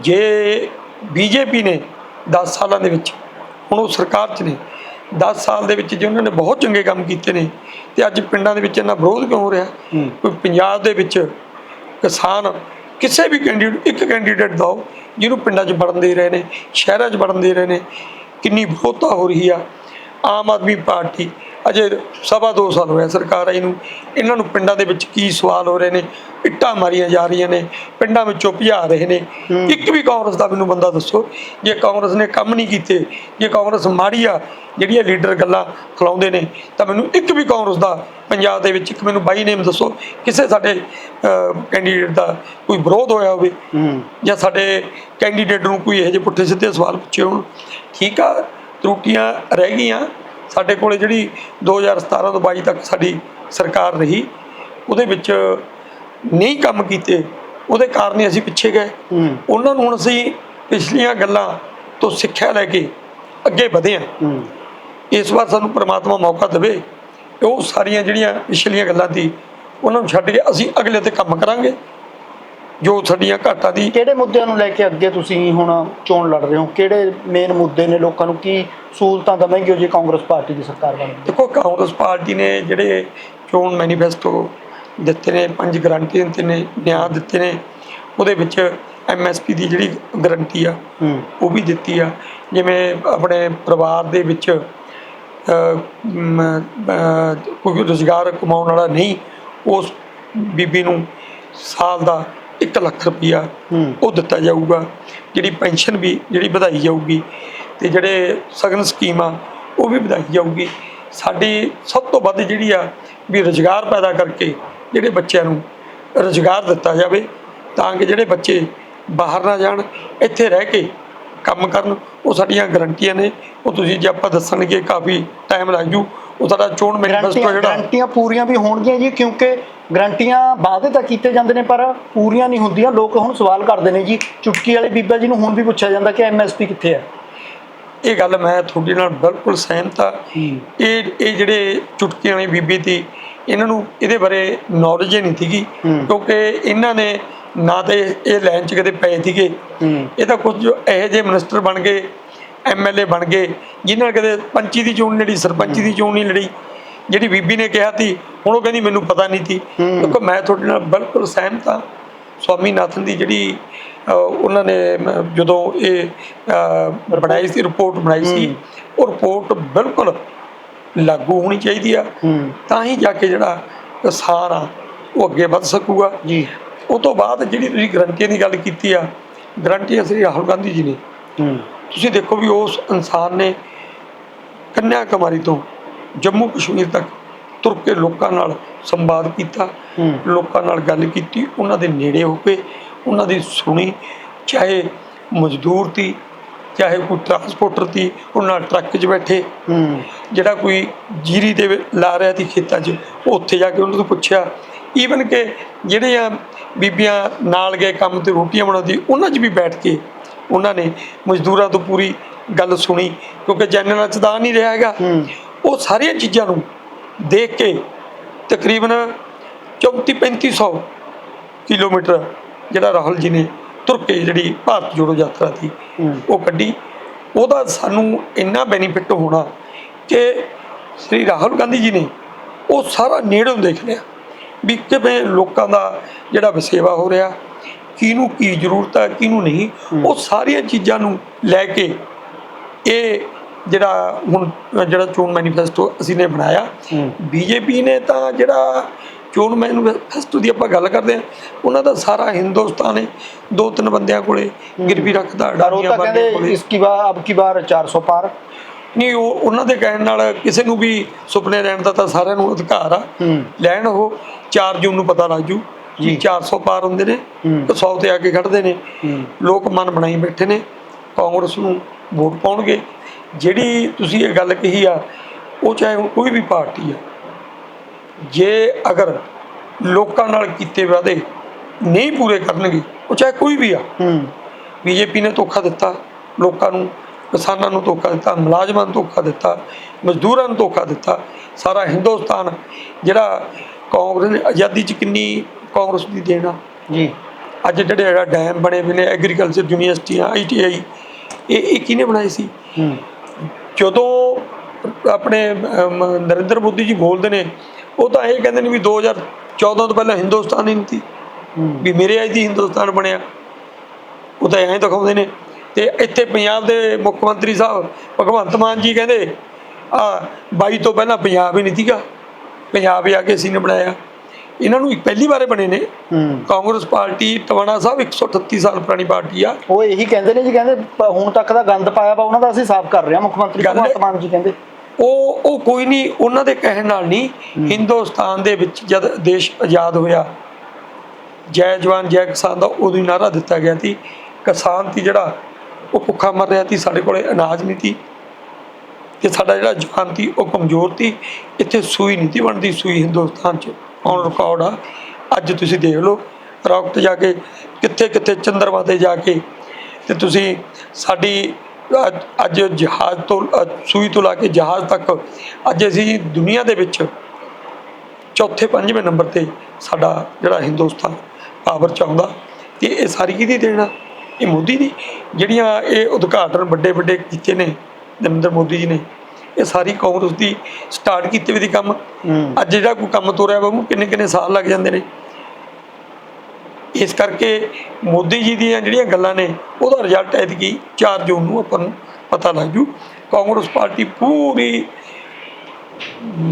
ਜੇ ਬੀਜੇਪੀ ਨੇ 10 ਸਾਲਾਂ ਦੇ ਵਿੱਚ ਹੁਣ ਉਹ ਸਰਕਾਰ 'ਚ ਨੇ 10 ਸਾਲ ਦੇ ਵਿੱਚ ਜੇ ਉਹਨਾਂ ਨੇ ਬਹੁਤ ਚੰਗੇ ਕੰਮ ਕੀਤੇ ਨੇ ਤੇ ਅੱਜ ਪਿੰਡਾਂ ਦੇ ਵਿੱਚ ਇੰਨਾ ਵਿਰੋਧ ਕਿਉਂ ਹੋ ਰਿਹਾ। ਕੋਈ ਪੰਜਾਬ ਦੇ ਵਿੱਚ ਕਿਸਾਨ ਕਿਸੇ ਵੀ ਕੈਂਡੀਡੇਟ ਇੱਕ ਕੈਂਡੀਡੇਟ ਦੋ ਜਿਹਨੂੰ ਪਿੰਡਾਂ 'ਚ ਵੜਨ ਦੇ ਰਹੇ ਨੇ, ਸ਼ਹਿਰਾਂ 'ਚ ਵੜਨ ਦੇ ਰਹੇ ਨੇ, ਕਿੰਨੀ ਵਿਰੋਧਤਾ ਹੋ ਰਹੀ ਆ, ਆਮ ਆਦਮੀ ਪਾਰਟੀ ਅਜੇ ਸਵਾ ਦੋ ਸਾਲ ਹੋਇਆ ਸਰਕਾਰ ਆਈ ਨੂੰ। ਇਹਨਾਂ ਨੂੰ ਪਿੰਡਾਂ ਦੇ ਵਿੱਚ ਕੀ ਸਵਾਲ ਹੋ ਰਹੇ ਨੇ? ਇੱਟਾਂ ਮਾਰੀਆਂ ਜਾ ਰਹੀਆਂ ਨੇ ਪਿੰਡਾਂ ਵਿੱਚੋਂ ਭਜਾ ਰਹੇ ਨੇ। ਇੱਕ ਵੀ ਕਾਂਗਰਸ ਦਾ ਮੈਨੂੰ ਬੰਦਾ ਦੱਸੋ ਜੇ ਕਾਂਗਰਸ ਨੇ ਕੰਮ ਨਹੀਂ ਕੀਤੇ ਜੇ ਕਾਂਗਰਸ ਮਾੜੀ ਆ ਜਿਹੜੀਆਂ ਲੀਡਰ ਗੱਲਾਂ ਖਲਾਉਂਦੇ ਨੇ ਤਾਂ ਮੈਨੂੰ ਇੱਕ ਵੀ ਕਾਂਗਰਸ ਦਾ ਪੰਜਾਬ ਦੇ ਵਿੱਚ ਇੱਕ ਮੈਨੂੰ ਬਾਈ ਨੇਮ ਦੱਸੋ ਕਿਸੇ ਸਾਡੇ ਕੈਂਡੀਡੇਟ ਦਾ ਕੋਈ ਵਿਰੋਧ ਹੋਇਆ ਹੋਵੇ ਜਾਂ ਸਾਡੇ ਕੈਂਡੀਡੇਟ ਨੂੰ ਕੋਈ ਇਹੋ ਜਿਹੇ ਪੁੱਠੇ ਸਿੱਧੇ ਸਵਾਲ ਪੁੱਛੇ ਹੋਣ। ਠੀਕ ਆ ਤਰੁੱਟੀਆਂ ਰਹਿ ਗਈਆਂ। ਸਾਡੇ ਕੋਲੇ ਜਿਹੜੀ 2017 ਤੋਂ 22 ਤੱਕ ਸਾਡੀ ਸਰਕਾਰ ਰਹੀ ਉਹਦੇ ਵਿੱਚ ਨਹੀਂ ਕੰਮ ਕੀਤੇ ਉਹਦੇ ਕਾਰਨ ਹੀ ਅਸੀਂ ਪਿੱਛੇ ਗਏ। ਉਹਨਾਂ ਨੂੰ ਹੁਣ ਅਸੀਂ ਪਿਛਲੀਆਂ ਗੱਲਾਂ ਤੋਂ ਸਿੱਖਿਆ ਲੈ ਕੇ ਅੱਗੇ ਵਧੇ ਹੂੰ। ਇਸ ਵਾਰ ਸਾਨੂੰ ਪ੍ਰਮਾਤਮਾ ਮੌਕਾ ਦੇਵੇ ਉਹ ਸਾਰੀਆਂ ਜਿਹੜੀਆਂ ਪਿਛਲੀਆਂ ਗੱਲਾਂ ਸੀ ਉਹਨਾਂ ਨੂੰ ਛੱਡ ਕੇ ਅਸੀਂ ਅਗਲੇ ਤੇ ਕੰਮ ਕਰਾਂਗੇ। ਜੋ ਸਾਡੀਆਂ ਘਾਟਾਂ ਦੀ ਕਿਹੜੇ ਮੁੱਦਿਆਂ ਨੂੰ ਲੈ ਕੇ ਅੱਗੇ ਤੁਸੀਂ ਹੁਣ ਚੋਣ ਲੜ ਰਹੇ ਹੋ? ਕਿਹੜੇ ਮੇਨ ਮੁੱਦੇ ਨੇ ਲੋਕਾਂ ਨੂੰ? ਕੀ ਸਹੂਲਤਾਂ ਦਵਾਂਗੇ ਜੇ ਕਾਂਗਰਸ ਪਾਰਟੀ ਦੀ ਸਰਕਾਰ ਬਣਦੀ ਦੇਖੋ ਕਾਂਗਰਸ ਪਾਰਟੀ ਨੇ ਜਿਹੜੇ ਚੋਣ ਮੈਨੀਫੈਸਟੋ ਦਿੱਤੇ ਨੇ ਪੰਜ ਗਰੰਟੀ ਦਿੱਤੇ ਨੇ ਨਿਆਂ ਦਿੱਤੇ ਨੇ ਉਹਦੇ ਵਿੱਚ ਐਮਐਸਪੀ ਦੀ ਜਿਹੜੀ ਗਰੰਟੀ ਆ ਉਹ ਵੀ ਦਿੱਤੀ ਆ। ਜਿਵੇਂ ਆਪਣੇ ਪਰਿਵਾਰ ਦੇ ਵਿੱਚ ਕੋਈ ਰੁਜ਼ਗਾਰ ਕਮਾਉਣ ਵਾਲਾ ਨਹੀਂ ਉਸ ਬੀਬੀ ਨੂੰ ਸਾਲ ਦਾ 1 ਲੱਖ ਰੁਪਈਆ ਹੂੰ। ਉਹ ਦਿੱਤਾ ਜਾਊਗਾ ਜਿਹੜੀ ਪੈਨਸ਼ਨ ਵੀ ਜਿਹੜੀ ਵਧਾਈ ਜਾਊਗੀ ਤੇ ਜਿਹੜੇ ਸਗਨ ਸਕੀਮ ਉਹ ਵੀ ਵਧਾਈ ਜਾਊਗੀ। ਸਾਡੀ ਸਭ ਤੋਂ ਵੱਧ ਜਿਹੜੀ ਆ ਵੀ ਰੁਜ਼ਗਾਰ ਪੈਦਾ ਕਰਕੇ ਜਿਹੜੇ ਬੱਚਿਆਂ ਨੂੰ ਰੁਜ਼ਗਾਰ ਦਿੱਤਾ ਜਾਵੇ ਤਾਂ ਕਿ ਜਿਹੜੇ ਬੱਚੇ ਬਾਹਰ ਨਾ ਜਾਣ ਇੱਥੇ ਰਹਿ ਕੇ ਕੰਮ ਕਰਨ ਉਹ ਸਾਡੀਆਂ ਗਰੰਟੀਆਂ ਨੇ। ਉਹ ਤੁਸੀਂ ਜੇ ਆਪਾਂ ਦੱਸਣਗੇ ਕਾਫੀ ਟਾਈਮ ਲੱਗ ਜੂ। ਉਹ ਸਾਡਾ ਚੋਣ ਮੈਨੀਫੈਸਟੋ ਜਿਹੜਾ ਗਰੰਟੀਆਂ ਪੂਰੀਆਂ ਵੀ ਹੋਣਗੀਆਂ ਜੀ ਕਿਉਂਕਿ ਗਰੰਟੀਆਂ ਵਾਅਦੇ ਤਾਂ ਕੀਤੇ ਜਾਂਦੇ ਨੇ ਪਰ ਪੂਰੀਆਂ ਨਹੀਂ ਹੁੰਦੀਆਂ। ਲੋਕ ਹੁਣ ਸਵਾਲ ਕਰਦੇ ਨੇ ਜੀ ਚੁਟਕੀ ਵਾਲੇ ਬੀਬਾ ਜੀ ਨੂੰ ਹੁਣ ਵੀ ਪੁੱਛਿਆ ਜਾਂਦਾ ਕਿ ਐਮਐਸਪੀ ਕਿੱਥੇ ਹੈ ਇਹ ਗੱਲ ਮੈਂ ਤੁਹਾਡੇ ਨਾਲ ਬਿਲਕੁਲ ਸਹਿਮਤ ਆ ਇਹ ਇਹ ਜਿਹੜੇ ਚੁਟਕੀਆਂ ਵਾਲੀ ਬੀਬੀ ਤੀ ਇਹਨਾਂ ਨੂੰ ਇਹਦੇ ਬਾਰੇ ਨੌਲੇਜ ਹੀ ਨਹੀਂ ਸੀਗੀ। ਕਿਉਂਕਿ ਇਹਨਾਂ ਨੇ ਨਾ ਤੇ ਇਹ ਲਾਈਨ 'ਚ ਕਦੇ ਪਏ ਸੀਗੇ। ਇਹ ਤਾਂ ਕੁਝ ਇਹੋ ਜਿਹੇ ਮਿਨਿਸਟਰ ਬਣ ਗਏ ਐਮਐਲਏ ਬਣ ਗਏ ਜਿਨ੍ਹਾਂ ਨੇ ਕਦੇ ਪੰਚੀ ਦੀ ਚੋਣ ਲੜੀ ਸਰਪੰਚੀ ਦੀ ਚੋਣ ਨਹੀਂ ਲੜੀ। ਜਿਹੜੀ ਬੀਬੀ ਨੇ ਕਿਹਾ ਸੀ ਹੁਣ ਉਹ ਕਹਿੰਦੀ ਮੈਨੂੰ ਪਤਾ ਨਹੀਂ ਸੀ। ਦੇਖੋ ਮੈਂ ਤੁਹਾਡੇ ਨਾਲ ਬਿਲਕੁਲ ਸਹਿਮਤ ਹਾਂ। ਸਵਾਮੀਨਾਥਨ ਦੀ ਜਿਹੜੀ ਉਹਨਾਂ ਨੇ ਜਦੋਂ ਇਹ ਬਣਾਈ ਸੀ ਰਿਪੋਰਟ ਬਣਾਈ ਸੀ ਉਹ ਰਿਪੋਰਟ ਬਿਲਕੁਲ ਲਾਗੂ ਹੋਣੀ ਚਾਹੀਦੀ ਆ। ਤਾਂ ਹੀ ਜਾ ਕੇ ਜਿਹੜਾ ਕਿਸਾਨ ਆ ਉਹ ਅੱਗੇ ਵੱਧ ਸਕੂਗਾ। ਜੀ। ਉਹ ਤੋਂ ਬਾਅਦ ਜਿਹੜੀ ਤੁਸੀਂ ਗਰੰਟੀਆਂ ਦੀ ਗੱਲ ਕੀਤੀ ਆ ਗਰੰਟੀ ਸ੍ਰੀ ਰਾਹੁਲ ਗਾਂਧੀ ਜੀ ਨੇ ਤੁਸੀਂ ਦੇਖੋ ਵੀ ਉਸ ਇਨਸਾਨ ਨੇ ਕੰਨਿਆ ਕੁਮਾਰੀ ਤੋਂ ਜੰਮੂ ਕਸ਼ਮੀਰ ਤੱਕ ਤੁਰ ਕੇ ਲੋਕਾਂ ਨਾਲ ਸੰਵਾਦ ਕੀਤਾ ਲੋਕਾਂ ਨਾਲ ਗੱਲ ਕੀਤੀ ਉਹਨਾਂ ਦੇ ਨੇੜੇ ਹੋ ਕੇ ਉਹਨਾਂ ਦੀ ਸੁਣੀ ਚਾਹੇ ਮਜ਼ਦੂਰ ਤੀ ਚਾਹੇ ਕੋਈ ਟਰਾਂਸਪੋਰਟਰ ਤੀ ਉਹਨਾਂ ਨਾਲ ਟਰੱਕ 'ਚ ਬੈਠੇ। ਜਿਹੜਾ ਕੋਈ ਜੀਰੀ ਦੇ ਲਾ ਰਿਹਾ ਸੀ ਖੇਤਾਂ 'ਚ ਉਹ ਉੱਥੇ ਜਾ ਕੇ ਉਹਨਾਂ ਤੋਂ ਪੁੱਛਿਆ। ਈਵਨ ਕਿ ਜਿਹੜੀਆਂ ਬੀਬੀਆਂ ਨਾਲ ਗਏ ਕੰਮ ਤੇ ਰੋਟੀਆਂ ਬਣਾਉਂਦੀ ਉਹਨਾਂ 'ਚ ਵੀ ਬੈਠ ਕੇ ਉਹਨਾਂ ਨੇ ਮਜ਼ਦੂਰਾਂ ਤੋਂ ਪੂਰੀ ਗੱਲ ਸੁਣੀ ਕਿਉਂਕਿ ਚੈਨਲਾਂ 'ਚ ਤਾਂ ਨਹੀਂ ਰਿਹਾ ਹੈਗਾ। ਉਹ ਸਾਰੀਆਂ ਚੀਜ਼ਾਂ ਨੂੰ ਦੇਖ ਕੇ ਤਕਰੀਬਨ 34 3500 ਕਿਲੋਮੀਟਰ ਜਿਹੜਾ ਰਾਹੁਲ ਜੀ ਨੇ ਤੁਰ ਕੇ ਜਿਹੜੀ ਭਾਰਤ ਜੋੜੋ ਯਾਤਰਾ ਸੀ ਹੂੰ। ਉਹ ਕੱਢੀ। ਉਹਦਾ ਸਾਨੂੰ ਇੰਨਾ ਬੈਨੀਫਿਟ ਹੋਣਾ ਕਿ ਸ੍ਰੀ ਰਾਹੁਲ ਗਾਂਧੀ ਜੀ ਨੇ ਉਹ ਸਾਰਾ ਨੇੜੋਂ ਦੇਖ ਲਿਆ ਵੀ ਕਿਵੇਂ ਲੋਕਾਂ ਦਾ ਜਿਹੜਾ ਵਸੇਵਾ ਹੋ ਰਿਹਾ ਕਿਹਨੂੰ ਕੀ ਜ਼ਰੂਰਤ ਹੈ ਕਿਹਨੂੰ ਨਹੀਂ ਉਹ ਸਾਰੀਆਂ ਚੀਜ਼ਾਂ ਨੂੰ ਲੈ ਕੇ ਇਹ ਜਿਹੜਾ ਹੁਣ ਜਿਹੜਾ ਚੋਣ ਮੈਨੀਫੈਸਟੋ ਅਸੀਂ ਨੇ ਬਣਾਇਆ। ਬੀਜੇਪੀ ਨੇ ਤਾਂ ਜਿਹੜਾ ਚੋਣ ਮੈਨੀਫੈਸਟੋ ਦੀ ਆਪਾਂ ਗੱਲ ਕਰਦੇ ਆ ਉਹਨਾਂ ਦਾ ਸਾਰਾ ਹਿੰਦੁਸਤਾਨ ਹੈ ਦੋ ਤਿੰਨ ਬੰਦਿਆਂ ਕੋਲੇ ਗਿਰਵੀ ਰੱਖਦਾ ਪਰ ਉਹ ਅਡਾਨੀਆਂ ਤਾਂ ਬਾਗੀਆਂ ਕਹਿੰਦੇ ਕੋਲੇ। ਇਸ ਕੀ ਵਾਰ ਅਬ ਕੀ ਵਾਰ 400 ਪਾਰ। ਨਹੀਂ ਉਹ ਉਹਨਾਂ ਦੇ ਕਹਿਣ ਨਾਲ ਕਿਸੇ ਨੂੰ ਵੀ ਸੁਪਨੇ ਲੈਣ ਦਾ ਤਾਂ ਸਾਰਿਆਂ ਨੂੰ ਅਧਿਕਾਰ ਆ। ਲੈਣ ਉਹ 4 ਜੂਨ ਨੂੰ ਪਤਾ ਲੱਗ ਜੂ। ਜੀ। ਜੀ 400 ਪਾਰ ਹੁੰਦੇ ਨੇ ਹੂੰ। ਤੇ 100 ਤੇ ਆ ਕੇ ਖੜਦੇ ਨੇ। ਲੋਕ ਮਨ ਬਣਾਈ ਬੈਠੇ ਨੇ ਕਾਂਗਰਸ ਨੂੰ ਵੋਟ ਪਾਉਣਗੇ। ਜਿਹੜੀ ਤੁਸੀਂ ਇਹ ਗੱਲ ਕਹੀ ਆ ਉਹ ਚਾਹੇ ਕੋਈ ਵੀ ਪਾਰਟੀ ਆ ਜੇ ਅਗਰ ਲੋਕਾਂ ਨਾਲ ਕੀਤੇ ਵਾਅਦੇ ਨਹੀਂ ਪੂਰੇ ਕਰਨਗੇ ਉਹ ਚਾਹੇ ਕੋਈ ਵੀ ਆ। ਬੀਜੇਪੀ ਨੇ ਧੋਖਾ ਦਿੱਤਾ ਲੋਕਾਂ ਨੂੰ ਕਿਸਾਨਾਂ ਨੂੰ ਧੋਖਾ ਦਿੱਤਾ ਮੁਲਾਜ਼ਮਾਂ ਨੂੰ ਧੋਖਾ ਦਿੱਤਾ ਮਜ਼ਦੂਰਾਂ ਨੂੰ ਧੋਖਾ ਦਿੱਤਾ ਸਾਰਾ ਹਿੰਦੁਸਤਾਨ ਜਿਹੜਾ ਕਾਂਗਰਸ ਨੇ ਆਜ਼ਾਦੀ 'ਚ ਕਿੰਨੀ ਕਾਂਗਰਸ ਦੀ ਦੇਣ। ਆ ਜੀ। ਅੱਜ ਜਿਹੜੇ ਜਿਹੜਾ ਡੈਮ ਬਣੇ ਹੋਏ ਨੇ ਐਗਰੀਕਲਚਰ ਯੂਨੀਵਰਸਿਟੀਆਂ ਆਈਟੀਆਈ ਇਹ ਇਹ ਕਿਹਨੇ ਬਣਾਏ ਸੀ? ਜਦੋਂ ਆਪਣੇ ਨਰਿੰਦਰ ਮੋਦੀ ਜੀ ਬੋਲਦੇ ਨੇ ਉਹ ਤਾਂ ਇਹ ਕਹਿੰਦੇ ਨੇ ਵੀ 2014 ਤੋਂ ਪਹਿਲਾਂ ਹਿੰਦੁਸਤਾਨ ਹੀ ਨਹੀਂ ਸੀ। ਵੀ ਮੇਰੇ ਆਈ ਦੀ ਹਿੰਦੁਸਤਾਨ ਬਣਿਆ। ਉਹ ਤਾਂ ਐਂ ਦਿਖਾਉਂਦੇ ਨੇ। ਤੇ ਇੱਥੇ ਪੰਜਾਬ ਦੇ ਮੁੱਖ ਮੰਤਰੀ ਸਾਹਿਬ ਭਗਵੰਤ ਮਾਨ ਜੀ ਕਹਿੰਦੇ ਆ 22 ਤੋਂ ਪਹਿਲਾਂ ਪੰਜਾਬ ਹੀ ਨਹੀਂ ਸੀਗਾ। ਪੰਜਾਬ ਹੀ ਆ ਕੇ ਅਸੀਂ ਨੇ ਬਣਾਇਆ। ਇਹਨਾਂ ਨੂੰ ਪਹਿਲੀ ਵਾਰੇ ਬਣੇ ਨੇ। ਕਾਂਗਰਸ ਪਾਰਟੀ ਟਵਾਣਾ ਸਾਹਿਬ 138 ਸਾਲ ਪੁਰਾਣੀ ਪਾਰਟੀ ਆ। ਉਹ ਇਹੀ ਕਹਿੰਦੇ ਨੇ ਜੀ ਕਹਿੰਦੇ ਹੁਣ ਤੱਕ ਦਾ ਗੰਦ ਪਾਇਆ ਵਾ ਉਹਨਾਂ ਦਾ ਅਸੀਂ ਸਾਫ਼ ਕਰ ਰਹੇ ਹਾਂ ਮੁੱਖ ਮੰਤਰੀ ਭਗਵੰਤ ਮਾਨ ਜੀ ਕਹਿੰਦੇ। ਉਹ ਉਹ ਕੋਈ ਨਹੀਂ ਉਹਨਾਂ ਦੇ ਕਹਿਣ ਨਾਲ ਨਹੀਂ ਹਿੰਦੁਸਤਾਨ ਦੇ ਵਿੱਚ ਜਦ ਦੇਸ਼ ਆਜ਼ਾਦ ਹੋਇਆ ਜੈ ਜਵਾਨ ਜੈ ਕਿਸਾਨ ਦਾ ਉਦੋਂ ਹੀ ਨਾਰਾ ਦਿੱਤਾ ਗਿਆ ਸੀ। ਕਿਸਾਨ ਸੀ ਜਿਹੜਾ ਉਹ ਭੁੱਖਾ ਮਰ ਰਿਹਾ ਸੀ ਸਾਡੇ ਕੋਲੇ ਅਨਾਜ ਨਹੀਂ ਸੀ। ਤੇ ਸਾਡਾ ਜਿਹੜਾ ਜਵਾਨ ਸੀ ਉਹ ਕਮਜ਼ੋਰ ਸੀ। ਇੱਥੇ ਸੂਈ ਨਹੀਂ ਸੀ ਬਣਦੀ ਸੂਈ ਹਿੰਦੁਸਤਾਨ 'ਚ। ਔਨ ਰਿਕਾਰਡ ਆ? ਅੱਜ ਤੁਸੀਂ ਦੇਖ ਲਓ ਰਾਕਟ ਜਾ ਕੇ ਕਿੱਥੇ ਕਿੱਥੇ ਚੰਦਰਮਾ ਤੇ ਜਾ ਕੇ ਤੇ ਤੁਸੀਂ ਸਾਡੀ ਅੱਜ- ਜਹਾਜ਼ ਤੋਂ ਸੂਈ ਤੋਂ ਲਾ ਕੇ ਜਹਾਜ਼ ਤੱਕ ਅੱਜ ਅਸੀਂ ਦੁਨੀਆ ਦੇ ਵਿੱਚ ਚੌਥੇ ਪੰਜਵੇਂ ਨੰਬਰ ਤੇ ਸਾਡਾ ਜਿਹੜਾ ਹਿੰਦੁਸਤਾਨ ਪਾਵਰ ਚ ਆਉਂਦਾ, ਤੇ ਇਹ ਸਾਰੀ ਕਿਹਦੀ ਦੇਣਾ ਇਹ ਮੋਦੀ ਦੀ। ਜਿਹੜੀਆਂ ਇਹ ਉਦਘਾਟਨ ਵੱਡੇ ਵੱਡੇ ਕੀਤੇ ਨੇ, ਨਰਿੰਦਰ ਮੋਦੀ ਜੀ ਨੇ ਇਹ ਸਾਰੀ ਕਾਂਗਰਸ ਦੀ ਸਟਾਰਟ ਕੀਤੇ ਵੀ ਦੀ ਕੰਮ। ਅੱਜ ਜਿਹੜਾ ਕੋਈ ਕੰਮ ਤੋਰਿਆ ਉਹਨੂੰ ਕਿੰਨੇ ਕਿੰਨੇ ਸਾਲ ਲੱਗ ਜਾਂਦੇ ਨੇ। ਇਸ ਕਰਕੇ ਮੋਦੀ ਜੀ ਦੀਆਂ ਜਿਹੜੀਆਂ ਗੱਲਾਂ ਨੇ ਉਹਦਾ ਰਿਜ਼ਲਟ ਐਤਕੀ 4 ਜੂਨ ਨੂੰ ਆਪਾਂ ਨੂੰ ਪਤਾ ਲੱਗ ਜੂ। ਕਾਂਗਰਸ ਪਾਰਟੀ ਪੂਰੀ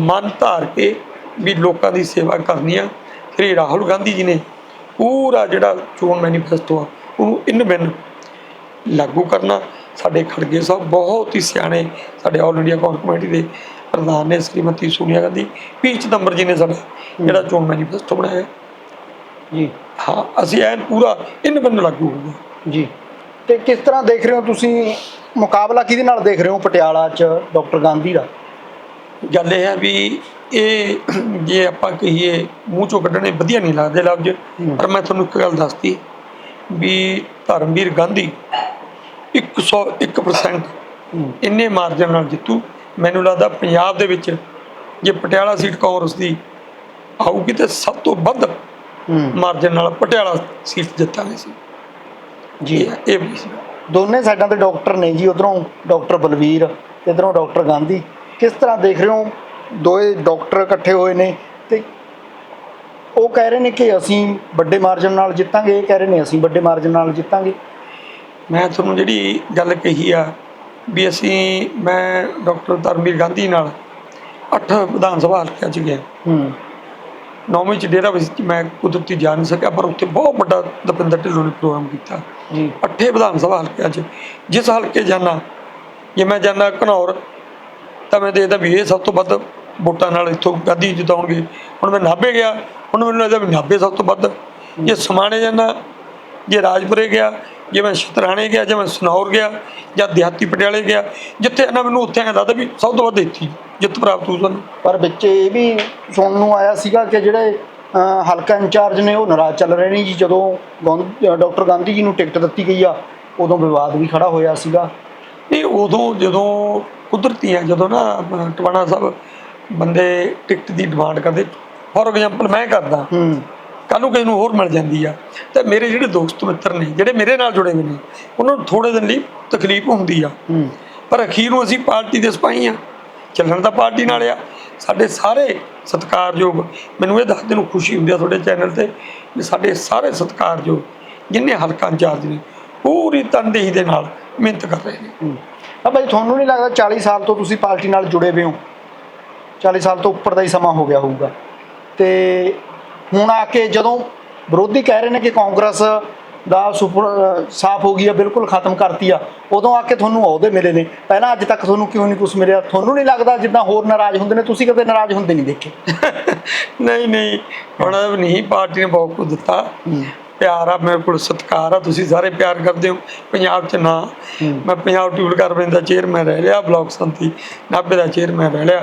ਮਨ ਧਾਰ ਕੇ ਵੀ ਲੋਕਾਂ ਦੀ ਸੇਵਾ ਕਰਨੀ ਆ। ਸ੍ਰੀ ਰਾਹੁਲ ਗਾਂਧੀ ਜੀ ਨੇ ਪੂਰਾ ਜਿਹੜਾ ਚੋਣ ਮੈਨੀਫੈਸਟੋ ਆ ਉਹਨੂੰ ਇਨ ਬਿਨ ਲਾਗੂ ਕਰਨਾ। ਸਾਡੇ ਖੜਗੇ ਸਾਹਿਬ ਬਹੁਤ ਹੀ ਸਿਆਣੇ ਸਾਡੇ ਆਲ ਇੰਡੀਆ ਕਾਂਗਰਸ ਕਮੇਟੀ ਦੇ ਪ੍ਰਧਾਨ ਨੇ ਸ੍ਰੀਮਤੀ ਸੋਨੀਆ ਗਾਂਧੀ ਪੀ ਚਿਦੰਬਰ ਜੀ ਨੇ ਸਾਡਾ ਜਿਹੜਾ ਚੋਣ ਮੈਨੀਫੈਸਟੋ ਬਣਾਇਆ। ਜੀ। ਹਾਂ ਅਸੀਂ ਐਨ ਪੂਰਾ ਇਨ ਬਿਨ ਲਾਗੂ ਹੋਊਗਾ ਜੀ। ਤੇ ਕਿਸ ਤਰ੍ਹਾਂ ਦੇਖ ਰਹੇ ਹੋ ਤੁਸੀਂ? ਮੁਕਾਬਲਾ ਕਿਹਦੇ ਨਾਲ ਦੇਖ ਰਹੇ ਹੋ ਪਟਿਆਲਾ 'ਚ ਡਾਕਟਰ ਗਾਂਧੀ ਦਾ? ਗੱਲ ਇਹ ਹੈ ਵੀ ਇਹ ਜੇ ਆਪਾਂ ਕਹੀਏ ਮੂੰਹ ਚੋਂ ਕੱਢਣੇ ਵਧੀਆ ਨਹੀਂ ਲੱਗਦੇ ਲਫ਼ਜ਼। ਪਰ ਮੈਂ ਤੁਹਾਨੂੰ ਇੱਕ ਗੱਲ ਦੱਸਤੀ ਵੀ ਧਰਮਵੀਰ ਗਾਂਧੀ 101% ਹੂੰ ਇੰਨੇ ਮਾਰਜਨ ਨਾਲ ਜਿੱਤੂ। ਮੈਨੂੰ ਲੱਗਦਾ ਪੰਜਾਬ ਦੇ ਵਿੱਚ ਜੇ ਪਟਿਆਲਾ ਸੀਟ ਕਾਂਗਰਸ ਦੀ ਆਊਗੀ ਤੇ ਸਭ ਤੋਂ ਵੱਧ ਮਾਰਜਨ ਨਾਲ ਪਟਿਆਲਾ ਸੀਟ ਜਿੱਤਾਂਗੇ ਸੀ ਜੀ। ਇਹ ਵੀ ਸੀ। ਦੋਨੇ ਸਾਈਡਾਂ ਤੇ ਡਾਕਟਰ ਨੇ ਜੀ ਉਧਰੋਂ ਡਾਕਟਰ ਬਲਵੀਰ ਇਧਰੋਂ ਡਾਕਟਰ ਗਾਂਧੀ। ਕਿਸ ਤਰ੍ਹਾਂ ਦੇਖ ਰਹੇ ਹੋ? ਦੋਏ ਡਾਕਟਰ ਇਕੱਠੇ ਹੋਏ ਨੇ ਤੇ ਉਹ ਕਹਿ ਰਹੇ ਨੇ ਕਿ ਅਸੀਂ ਵੱਡੇ ਮਾਰਜਨ ਨਾਲ ਜਿੱਤਾਂਗੇ ਇਹ ਕਹਿ ਰਹੇ ਨੇ ਅਸੀਂ ਵੱਡੇ ਮਾਰਜਨ ਨਾਲ ਜਿੱਤਾਂਗੇ। ਮੈਂ ਤੁਹਾਨੂੰ ਜਿਹੜੀ ਗੱਲ ਕਹੀ ਆ ਵੀ ਅਸੀਂ ਮੈਂ ਡਾਕਟਰ ਧਰਮਵੀਰ ਗਾਂਧੀ ਨਾਲ ਅੱਠ ਵਿਧਾਨ ਸਭਾ ਹਲਕਿਆਂ 'ਚ ਗਿਆ। ਹੂੰ। ਨੌਵੀਂ 'ਚ ਡੇਰਾ ਵਿੱਚ ਮੈਂ ਕੁਦਰਤੀ ਜਾ ਨਹੀਂ ਸਕਿਆ ਪਰ ਉੱਥੇ ਬਹੁਤ ਵੱਡਾ ਦਪਿੰਦਰ ਢਿੱਲੋਂ ਨੇ ਪ੍ਰੋਗਰਾਮ ਕੀਤਾ। ਜੀ। ਅੱਠੇ ਵਿਧਾਨ ਸਭਾ ਹਲਕਿਆਂ 'ਚ। ਜਿਸ ਹਲਕੇ ਜਾਣਾ ਜੇ ਮੈਂ ਜਾਣਾ ਘਨੌਰ ਤਾਂ ਮੈਂ ਦੇਖਦਾ ਵੀ ਇਹ ਸਭ ਤੋਂ ਵੱਧ ਵੋਟਾਂ ਨਾਲ ਇੱਥੋਂ ਗਾਂਧੀ ਜਿਤਾਉਣਗੇ। ਹੁਣ ਮੈਂ ਨਾਭੇ ਗਿਆ ਹੁਣ ਮੈਨੂੰ ਲੱਗਦਾ ਵੀ ਨਾਭੇ ਸਭ ਤੋਂ ਵੱਧ। ਜੇ ਸਮਾਣੇ ਜਾਣਾ ਜੇ ਰਾਜਪੁਰੇ ਗਿਆ ਜੇ ਮੈਂ ਸ਼ਤਰਾਣੇ ਗਿਆ ਜਾਂ ਮੈਂ ਸਨੌਰ ਗਿਆ ਜਾਂ ਦਿਹਾਤੀ ਪਟਿਆਲੇ ਗਿਆ ਜਿੱਥੇ ਇਹਨਾਂ ਮੈਨੂੰ ਉੱਥੇ ਐਂ ਲੱਗਦਾ ਵੀ ਸਭ ਤੋਂ ਵੱਧ ਇੱਥੇ ਹੀ ਜਿੱਤ ਪ੍ਰਾਪਤ ਹੋਊ ਸਾਨੂੰ। ਪਰ ਵਿੱਚ ਇਹ ਵੀ ਸੁਣਨ ਨੂੰ ਆਇਆ ਸੀਗਾ ਕਿ ਜਿਹੜੇ ਅਹ, ਹਲਕਾ ਇੰਚਾਰਜ ਨੇ ਉਹ ਨਾਰਾਜ਼ ਚੱਲ ਰਹੇ ਨੇ ਜੀ। ਜਦੋਂ ਡਾਕਟਰ ਗਾਂਧੀ ਜੀ ਨੂੰ ਟਿਕਟ ਦਿੱਤੀ ਗਈ ਆ ਉਦੋਂ ਵਿਵਾਦ ਵੀ ਖੜਾ ਹੋਇਆ ਸੀਗਾ। ਇਹ ਉਦੋਂ ਜਦੋਂ ਕੁਦਰਤੀ ਆ ਜਦੋਂ ਨਾ ਆਪਣਾ ਟਵਾਣਾ ਸਾਹਿਬ ਬੰਦੇ ਟਿਕਟ ਦੀ ਡਿਮਾਂਡ ਕਰਦੇ। ਫੋਰ ਐਗਜ਼ਾਮਪਲ ਮੈਂ ਕਰਦਾ। ਹੂੰ। ਕੱਲ ਨੂੰ ਕਿਸੇ ਨੂੰ ਹੋਰ ਮਿਲ ਜਾਂਦੀ ਆ। ਤੇ ਮੇਰੇ ਜਿਹੜੇ ਦੋਸਤ ਮਿੱਤਰ ਨੇ ਜਿਹੜੇ ਮੇਰੇ ਨਾਲ ਜੁੜੇ ਹੋਏ ਨੇ ਉਹਨਾਂ ਨੂੰ ਥੋੜੇ ਦਿਨ ਲਈ ਤਕਲੀਫ ਹੁੰਦੀ ਆ। ਪਰ ਅਖੀਰ ਨੂੰ ਅਸੀਂ ਪਾਰਟੀ ਦੇ ਸਿਪਾਹੀ ਆ। ਚੱਲਣ ਤਾਂ ਪਾਰਟੀ ਨਾਲ ਆ। ਸਾਡੇ ਸਾਰੇ ਸਤਿਕਾਰਯੋਗ ਮੈਨੂੰ ਇਹ ਦੱਸਦੇ ਨੂੰ ਖੁਸ਼ੀ ਹੁੰਦੀ ਆ ਤੁਹਾਡੇ ਚੈਨਲ ਤੇ ਵੀ ਸਾਡੇ ਸਾਰੇ ਸਤਿਕਾਰਯੋਗ ਜਿੰਨੇ ਹਲਕਾ ਇੰਚਾਰਜ ਨੇ ਪੂਰੀ ਤਨਦੇਹੀ ਦੇ ਨਾਲ ਮਿਹਨਤ ਕਰ ਰਹੇ ਨੇ। ਆ ਭਾਈ ਤੁਹਾਨੂੰ ਨਹੀਂ ਲੱਗਦਾ 40 ਸਾਲ ਤੋਂ ਤੁਸੀਂ ਪਾਰਟੀ ਨਾਲ ਜੁੜੇ ਹੋਏ ਹੋ? 40 ਸਾਲ ਤੋਂ ਉੱਪਰ ਦਾ ਹੀ ਸਮਾਂ ਹੋ ਗਿਆ ਹੋਊਗਾ। ਤੇ ਹੁਣ ਆ ਕੇ ਜਦੋਂ ਵਿਰੋਧੀ ਕਹਿ ਰਹੇ ਨੇ ਕਿ ਕਾਂਗਰਸ ਦਾ ਸੁਪਰ ਸਾਫ਼ ਹੋ ਗਈ ਆ ਬਿਲਕੁਲ ਖਤਮ ਕਰਤੀ ਆ ਉਦੋਂ ਆ ਕੇ ਤੁਹਾਨੂੰ ਅਹੁਦੇ ਮਿਲੇ ਨੇ। ਪਹਿਲਾਂ ਅੱਜ ਤੱਕ ਤੁਹਾਨੂੰ ਕਿਉਂ ਨਹੀਂ ਕੁਝ ਮਿਲਿਆ? ਤੁਹਾਨੂੰ ਨਹੀਂ ਲੱਗਦਾ ਜਿੱਦਾਂ ਹੋਰ ਨਾਰਾਜ਼ ਹੁੰਦੇ ਨੇ? ਤੁਸੀਂ ਕਦੇ ਨਾਰਾਜ਼ ਹੁੰਦੇ ਨਹੀਂ ਦੇਖੇ? ਨਹੀਂ ਨਹੀਂ। ਹੁਣ ਨਹੀਂ ਪਾਰਟੀ ਨੇ ਬਹੁਤ ਕੁਝ ਦਿੱਤਾ। ਪਿਆਰ ਆ ਮੇਰੇ ਕੋਲ ਸਤਿਕਾਰ ਆ ਤੁਸੀਂ ਸਾਰੇ ਪਿਆਰ ਕਰਦੇ ਹੋ। ਪੰਜਾਬ 'ਚ ਨਾ। ਮੈਂ ਪੰਜਾਬ ਟੂਰ ਕਾਰਪੋਰੇਸ਼ਨ ਦਾ ਚੇਅਰਮੈਨ ਰਹਿ ਲਿਆ ਬਲਾਕ ਸੰਤੀ ਨਾਭੇ ਦਾ ਚੇਅਰਮੈਨ ਰਹਿ ਲਿਆ।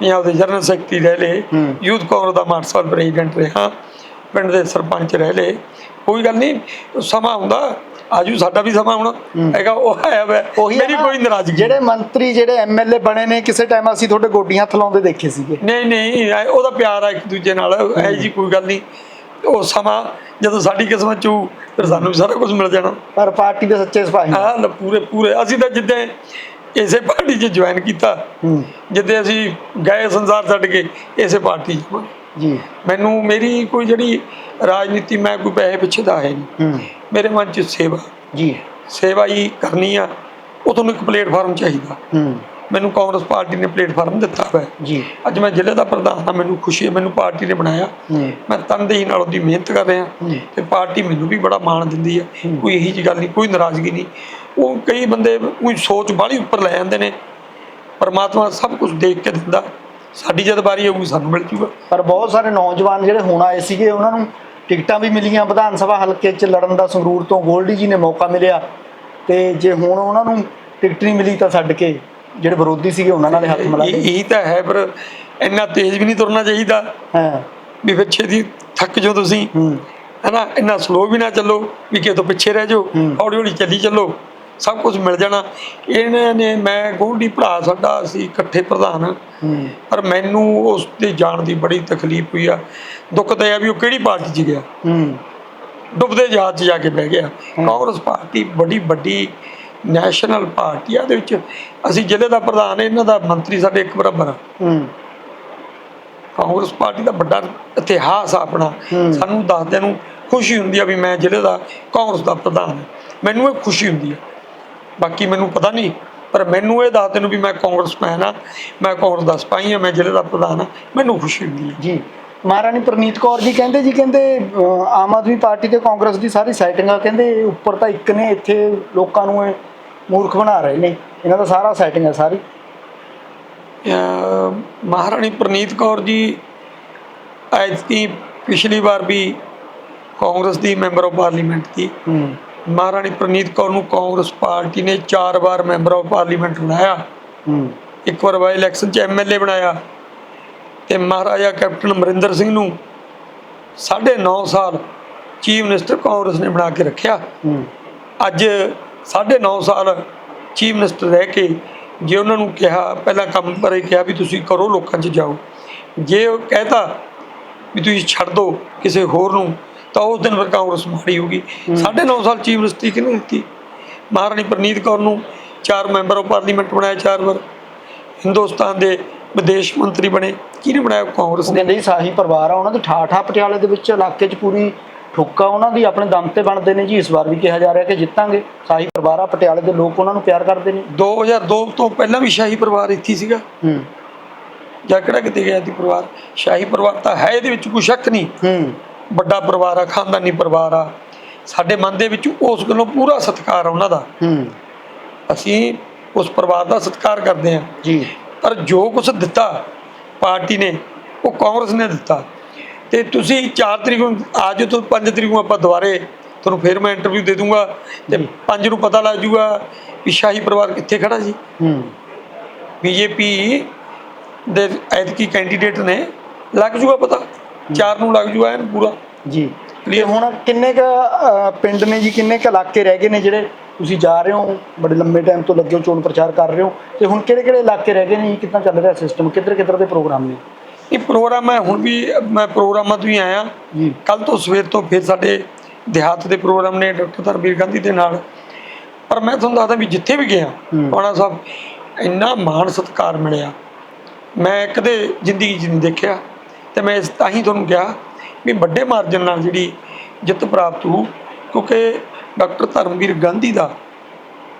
ਪੰਜਾਬ ਦੇ ਜਨਰਲ ਸੈਕਟਰੀ ਰਹਿ ਲਏ। ਹੂੰ। ਯੂਥ ਕਾਂਗਰਸ ਦਾ ਮਾਰਸਲ ਪ੍ਰੈਜ਼ੀਡੈਂਟ ਰਿਹਾ। ਪਿੰਡ ਦੇ ਸਰਪੰਚ ਰਹਿ ਲਏ। ਕੋਈ ਗੱਲ ਨਹੀਂ ਸਮਾਂ ਹੁੰਦਾ ਆਜੂ ਸਾਡਾ ਵੀ ਸਮਾਂ ਹੁਣ ਹੈਗਾ ਉਹ ਹੈ ਵੈ। ਮੇਰੀ ਕੋਈ ਨਾਰਾਜ਼ਗੀ। ਜਿਹੜੇ ਮੰਤਰੀ ਜਿਹੜੇ ਐਮਐਲਏ ਬਣੇ ਨੇ ਕਿਸੇ ਟਾਈਮ ਅਸੀਂ ਤੁਹਾਡੇ ਗੋਡੀਆਂ ਥਲਾਉਂਦੇ ਦੇਖੇ ਸੀਗੇ। ਨਹੀਂ ਨਹੀਂ ਉਹਦਾ ਪਿਆਰ ਆ ਇੱਕ ਦੂਜੇ ਨਾਲ। ਐ ਜੀ ਕੋਈ ਗੱਲ ਨਹੀਂ। ਉਹ ਸਮਾਂ ਜਦੋਂ ਸਾਡੀ ਕਿਸਮਤ ਚ ਫਿਰ ਸਾਨੂੰ ਵੀ ਸਾਰਾ ਕੁਝ ਮਿਲ ਜਾਣਾ। ਪਰ ਪਾਰਟੀ ਦੇ ਸੱਚੇ ਸਿਪਾਹੀ ਹਾਂ ਪੂਰੇ ਪੂਰੇ। ਅਸੀਂ ਤਾਂ ਜਿੱਦਾਂ ਇਸੇ ਪਾਰਟੀ 'ਚ ਜੁਆਇਨ ਕੀਤਾ ਜਿੱਦੇ ਅਸੀਂ ਗਏ ਸੰਸਾਰ ਛੱਡ ਕੇ ਇਸੇ ਪਾਰਟੀ 'ਚ। ਜੀ। ਮੈਨੂੰ ਮੇਰੀ ਕੋਈ ਜਿਹੜੀ ਰਾਜਨੀਤੀ ਮੈਂ ਕੋਈ ਪੈਸੇ ਪਿੱਛੇ ਦਾ ਹੈ ਨਹੀਂ। ਮੇਰੇ ਮਨ 'ਚ ਸੇਵਾ। ਜੀ। ਸੇਵਾ ਹੀ ਕਰਨੀ ਆ। ਉਹ ਤੁਹਾਨੂੰ ਇੱਕ ਪਲੇਟਫਾਰਮ ਚਾਹੀਦਾ। ਹੂੰ। ਮੈਨੂੰ ਕਾਂਗਰਸ ਪਾਰਟੀ ਨੇ ਪਲੇਟਫਾਰਮ ਦਿੱਤਾ ਹੈ। ਜੀ। ਅੱਜ ਮੈਂ ਜ਼ਿਲ੍ਹੇ ਦਾ ਪ੍ਰਧਾਨ ਹਾਂ ਮੈਨੂੰ ਖੁਸ਼ੀ ਹੈ ਮੈਨੂੰ ਪਾਰਟੀ ਨੇ ਬਣਾਇਆ। ਮੈਂ ਤਨਦੇਹੀ ਨਾਲ ਉਹਦੀ ਮਿਹਨਤ ਕਰ ਰਿਹਾ। ਤੇ ਪਾਰਟੀ ਮੈਨੂੰ ਵੀ ਬੜਾ ਮਾਣ ਦਿੰਦੀ ਹੈ। ਕੋਈ ਇਹੀ ਜੀ ਗੱਲ ਨਹੀਂ ਕੋਈ ਨਾਰਾਜ਼ਗੀ ਨਹੀਂ। ਉਹ ਕਈ ਬੰਦੇ ਕੋਈ ਸੋਚ ਬਾਹਲੀ ਉੱਪਰ ਲੈ ਜਾਂਦੇ ਨੇ। ਪਰਮਾਤਮਾ ਸਭ ਕੁਝ ਦੇਖ ਕੇ ਦਿੰਦਾ। ਸਾਡੀ ਜਦ ਵਾਰੀ ਆਊਗੀ ਸਾਨੂੰ ਮਿਲ ਜੂਗਾ। ਪਰ ਬਹੁਤ ਸਾਰੇ ਨੌਜਵਾਨ ਜਿਹੜੇ ਹੁਣ ਆਏ ਸੀਗੇ ਉਹਨਾਂ ਨੂੰ ਟਿਕਟਾਂ ਵੀ ਮਿਲੀਆਂ ਵਿਧਾਨ ਸਭਾ ਹਲਕੇ 'ਚ ਲੜਨ ਦਾ ਸੰਗਰੂਰ ਤੋਂ। ਗੋਲਡੀ ਜੀ ਨੇ ਮੌਕਾ ਮਿਲਿਆ। ਤੇ ਜੇ ਹੁਣ ਉਹਨਾਂ ਨੂੰ ਟਿਕਟ ਨਹੀਂ ਮਿਲੀ ਤਾਂ ਛੱਡ ਕੇ ਜਿਹੜੇ ਵਿਰੋਧੀ ਸੀਗੇ ਉਹਨਾਂ ਨਾਲ ਹੱਥ ਮਿਲਾ ਇਹ ਇਹੀ ਤਾਂ ਹੈ ਪਰ ਇੰਨਾ ਤੇਜ਼ ਵੀ ਨਹੀਂ ਤੁਰਨਾ ਚਾਹੀਦਾ। ਹਾਂ। ਵੀ ਫਿਰ ਛੇਤੀ ਥੱਕ ਜਾਓ ਤੁਸੀਂ। ਹੂੰ। ਹੈਨਾ ਇੰਨਾ ਸਲੋ ਵੀ ਨਾ ਚੱਲੋ ਵੀ ਕਿਸੇ ਤੋਂ ਪਿੱਛੇ ਰਹਿ ਜਾਓ। ਹੌਲੀ ਹੌਲੀ ਚੱਲੀ ਚੱਲੋ ਸਭ ਕੁਝ ਮਿਲ ਜਾਣਾ। ਇਹਨਾਂ ਨੇ ਮੈਂ ਗੋਲਡੀ ਭਰਾ ਸਾਡਾ ਅਸੀਂ ਇਕੱਠੇ ਪ੍ਰਧਾਨ। ਪਰ ਮੈਨੂੰ ਉਸ ਤੇ ਜਾਣ ਦੀ ਬੜੀ ਤਕਲੀਫ ਹੋਈ ਆ। ਦੁੱਖ ਤਾਂ ਆ ਵੀ ਉਹ ਕਿਹੜੀ ਪਾਰਟੀ 'ਚ ਗਿਆ। ਡੁੱਬਦੇ ਜਹਾਜ਼ 'ਚ ਜਾ ਕੇ ਬਹਿ ਗਿਆ। ਕਾਂਗਰਸ ਪਾਰਟੀ ਬੜੀ ਵੱਡੀ ਨੈਸ਼ਨਲ ਪਾਰਟੀ ਆ ਦੇ ਵਿੱਚ ਅਸੀਂ ਜ਼ਿਲ੍ਹੇ ਦਾ ਪ੍ਰਧਾਨ ਇਹਨਾਂ ਦਾ ਮੰਤਰੀ ਸਾਡੇ ਇੱਕ ਬਰਾਬਰ ਆ। ਹੂੰ। ਕਾਂਗਰਸ ਪਾਰਟੀ ਦਾ ਵੱਡਾ ਇਤਿਹਾਸ ਆ ਆਪਣਾ। ਸਾਨੂੰ ਦੱਸਦਿਆਂ ਨੂੰ ਖੁਸ਼ੀ ਹੁੰਦੀ ਆ ਵੀ ਮੈਂ ਜ਼ਿਲ੍ਹੇ ਦਾ ਕਾਂਗਰਸ ਦਾ ਪ੍ਰਧਾਨ ਹਾਂ ਮੈਨੂੰ ਇਹ ਖੁਸ਼ੀ ਹੁੰਦੀ ਆ। ਬਾਕੀ ਮੈਨੂੰ ਪਤਾ ਨਹੀਂ ਪਰ ਮੈਨੂੰ ਇਹ ਦੱਸਦੇ ਨੂੰ ਵੀ ਮੈਂ ਕਾਂਗਰਸਮੈਨ ਆ ਮੈਂ ਕਾਂਗਰਸ ਦਾ ਸਿਪਾਹੀ ਆ ਮੈਂ ਜ਼ਿਲ੍ਹੇ ਦਾ ਪ੍ਰਧਾਨ ਆ ਮੈਨੂੰ ਖੁਸ਼ੀ ਹੁੰਦੀ ਆ। ਜੀ। ਮਹਾਰਾਣੀ ਪ੍ਰਨੀਤ ਕੌਰ ਜੀ ਕਹਿੰਦੇ ਜੀ ਕਹਿੰਦੇ ਅਹ, ਆਮ ਆਦਮੀ ਪਾਰਟੀ ਤੇ ਕਾਂਗਰਸ ਦੀ ਸਾਰੀ ਸੈਟਿੰਗ ਕਹਿੰਦੇ ਇਹ ਉੱਪਰ ਤਾਂ ਇੱਕ ਨੇ ਇੱਥੇ ਲੋਕਾਂ ਨੂੰ ਇਹ ਮੂਰਖ ਬਣਾ ਰਹੇ ਨੇ ਇਹਨਾਂ ਦਾ ਸਾਰਾ ਸੈਟਿੰਗ ਆ ਸਾਰੀ। ਮਹਾਰਾਣੀ ਪ੍ਰਨੀਤ ਕੌਰ ਜੀ ਐਤਕੀ ਪਿਛਲੀ ਵਾਰ ਵੀ ਕਾਂਗਰਸ ਦੀ ਮੈਂਬਰ ਆਫ ਪਾਰਲੀਮੈਂਟ ਸੀ। ਹੂੰ। ਮਹਾਰਾਣੀ ਪ੍ਰਨੀਤ ਕੌਰ ਨੂੰ ਕਾਂਗਰਸ ਪਾਰਟੀ ਨੇ ਚਾਰ ਵਾਰ ਮੈਂਬਰ ਆਫ ਪਾਰਲੀਮੈਂਟ ਬਣਾਇਆ। ਹੂੰ। ਇੱਕ ਵਾਰ ਬਾਈ ਇਲੈਕਸ਼ਨ 'ਚ ਐਮਐਲਏ ਬਣਾਇਆ। ਤੇ ਮਹਾਰਾਜਾ ਕੈਪਟਨ ਅਮਰਿੰਦਰ ਸਿੰਘ ਨੂੰ 9.5 ਸਾਲ ਚੀਫ ਮਿਨਿਸਟਰ ਕਾਂਗਰਸ ਨੇ ਬਣਾ ਕੇ ਰੱਖਿਆ। ਅੱਜ 9.5 ਸਾਲ ਚੀਫ ਮਿਨਿਸਟਰ ਰਹਿ ਕੇ ਜੇ ਉਹਨਾਂ ਨੂੰ ਕਿਹਾ ਪਹਿਲਾਂ ਕੰਮ ਬਾਰੇ ਕਿਹਾ ਵੀ ਤੁਸੀਂ ਕਰੋ ਲੋਕਾਂ 'ਚ ਜਾਓ। ਜੇ ਉਹ ਕਹਿਤਾ ਵੀ ਤੁਸੀਂ ਛੱਡ ਦਿਓ ਕਿਸੇ ਹੋਰ ਨੂੰ ਤਾਂ ਉਸ ਦਿਨ ਫਿਰ ਕਾਂਗਰਸ ਮਾੜੀ ਹੋਗੀ 9.5 ਸਾਲ ਚੀਫ ਮਿਨਿਸਟਰੀ ਕਿਹਨੇ ਦਿੱਤੀ? ਮਹਾਰਾਣੀ ਪ੍ਰਨੀਤ ਕੌਰ ਨੂੰ ਚਾਰ ਮੈਂਬਰ ਆਫ ਪਾਰਲੀਮੈਂਟ ਬਣਾਇਆ ਚਾਰ ਵਾਰ। ਹਿੰਦੁਸਤਾਨ ਦੇ ਵਿਦੇਸ਼ ਮੰਤਰੀ ਬਣੇ ਕਿਹਨੇ ਬਣਾਇਆ ਕਾਂਗਰਸ ਨੇ? ਜੀ ਸਾਹੀ ਪਰਿਵਾਰ ਆ ਉਹਨਾਂ ਦੀ ਠਾਠਾ ਪਟਿਆਲੇ ਦੇ ਵਿੱਚ ਇਲਾਕੇ 'ਚ ਪੂਰੀ ਠੋਕਾ ਉਹਨਾਂ ਦੀ ਆਪਣੇ ਦਮ ਤੇ ਬਣਦੇ ਨੇ ਜੀ ਇਸ ਵਾਰ ਵੀ ਕਿਹਾ ਜਾ ਰਿਹਾ ਕਿ ਜਿੱਤਾਂਗੇ। ਸਾਹੀ ਪਰਿਵਾਰ ਆ ਪਟਿਆਲੇ ਦੇ ਲੋਕ ਉਹਨਾਂ ਨੂੰ ਪਿਆਰ ਕਰਦੇ ਨੇ। 2002 ਤੋਂ ਪਹਿਲਾਂ ਵੀ ਸ਼ਾਹੀ ਪਰਿਵਾਰ ਇੱਥੇ ਸੀਗਾ। ਹੂੰ। ਜਾਂ ਕਿਹੜਾ ਕਿਤੇ ਗਿਆ ਸੀ ਪਰਿਵਾਰ? ਸ਼ਾਹੀ ਪਰਿਵਾਰ ਤਾਂ ਹੈ ਇਹਦੇ ਵਿੱਚ ਕੋਈ ਸ਼ੱਕ ਨਹੀਂ। ਹੂੰ। ਵੱਡਾ ਪਰਿਵਾਰ ਆ ਖਾਨਦਾਨੀ ਪਰਿਵਾਰ ਆ। ਸਾਡੇ ਮਨ ਦੇ ਵਿੱਚ ਉਸ ਗੱਲੋਂ ਪੂਰਾ ਸਤਿਕਾਰ ਆ ਉਹਨਾਂ ਦਾ। ਹੂੰ। ਅਸੀਂ ਉਸ ਪਰਿਵਾਰ ਦਾ ਸਤਿਕਾਰ ਕਰਦੇ ਹਾਂ। ਜੀ। ਪਰ ਜੋ ਕੁਝ ਦਿੱਤਾ ਪਾਰਟੀ ਨੇ ਉਹ ਕਾਂਗਰਸ ਨੇ ਦਿੱਤਾ। ਤੇ ਤੁਸੀਂ 4 ਤਰੀਕ ਨੂੰ ਅੱਜ ਤੋਂ 5 ਤਰੀਕ ਨੂੰ ਆਪਾਂ ਦੁਬਾਰੇ ਤੁਹਾਨੂੰ ਫਿਰ ਮੈਂ ਇੰਟਰਵਿਊ ਦੇ ਦੂੰਗਾ ਤੇ ਜੀ। ਪੰਜ ਨੂੰ ਪਤਾ ਲੱਗ ਜੂਗਾ ਵੀ ਸ਼ਾਹੀ ਪਰਿਵਾਰ ਕਿੱਥੇ ਖੜਾ ਜੀ। ਹੂੰ। ਬੀਜੇਪੀ ਦੇ ਐਤਕੀ ਕੈਂਡੀਡੇਟ ਨੇ ਲੱਗ ਜੂਗਾ ਪਤਾ। ਚਾਰ ਨੂੰ ਲੱਗ ਜੂਗਾ ਐਨ ਪੂਰਾ। ਜੀ। Clear? ਹੁਣ ਕਿੰਨੇ ਕ ਪਿੰਡ ਨੇ ਜੀ ਕਿੰਨੇ ਕ ਇਲਾਕੇ ਰਹਿ ਗਏ ਨੇ ਜਿਹੜੇ ਤੁਸੀਂ ਜਾ ਰਹੇ ਹੋ ਬੜੇ ਲੰਮੇ ਟਾਈਮ ਤੋਂ ਲੱਗੇ ਹੋ ਚੋਣ ਪ੍ਰਚਾਰ ਕਰ ਰਹੇ ਹੋ ਤੇ ਹੁਣ ਕਿਹੜੇ ਕਿਹੜੇ ਇਲਾਕੇ ਰਹਿ ਗਏ ਨੇ ਕਿੱਦਾਂ ਚੱਲ ਰਿਹਾ ਸਿਸਟਮ ਕਿੱਧਰ ਕਿੱਧਰ ਦੇ ਪ੍ਰੋਗਰਾਮ ਨੇ? ਇਹ ਪ੍ਰੋਗਰਾਮ ਹੈ ਹੁਣ ਵੀ ਮੈਂ ਪ੍ਰੋਗਰਾਮਾਂ ਤੋਂ ਹੀ ਆਇਆ। ਕੱਲ ਤੋਂ ਸਵੇਰ ਤੋਂ ਫਿਰ ਸਾਡੇ ਦਿਹਾਤ ਦੇ ਪ੍ਰੋਗਰਾਮ ਨੇ ਡਾਕਟਰ ਧਰਮਵੀਰ ਗਾਂਧੀ ਦੇ ਨਾਲ। ਪਰ ਮੈਂ ਤੁਹਾਨੂੰ ਦੱਸਦਾ ਵੀ ਜਿੱਥੇ ਵੀ ਗਿਆ। ਪਾਣਾ ਸਾਹਿਬ ਇੰਨਾ ਮਾਣ ਸਤਿਕਾਰ ਮਿਲਿਆ। ਮੈਂ ਕਦੇ ਜ਼ਿੰਦਗੀ 'ਚ ਨਹੀਂ ਦੇਖਿਆ ਤੇ ਮੈਂ ਇਸ ਤਾਂ ਹੀ ਤੁਹਾਨੂੰ ਕਿਹਾ ਵੀ ਵੱਡੇ ਮਾਰਜਨ ਨਾਲ ਜਿਹੜੀ ਜਿੱਤ ਪ੍ਰਾਪਤ ਹੋ ਕਿਉਂਕਿ ਡਾਕਟਰ ਧਰਮਵੀਰ ਗਾਂਧੀ ਦਾ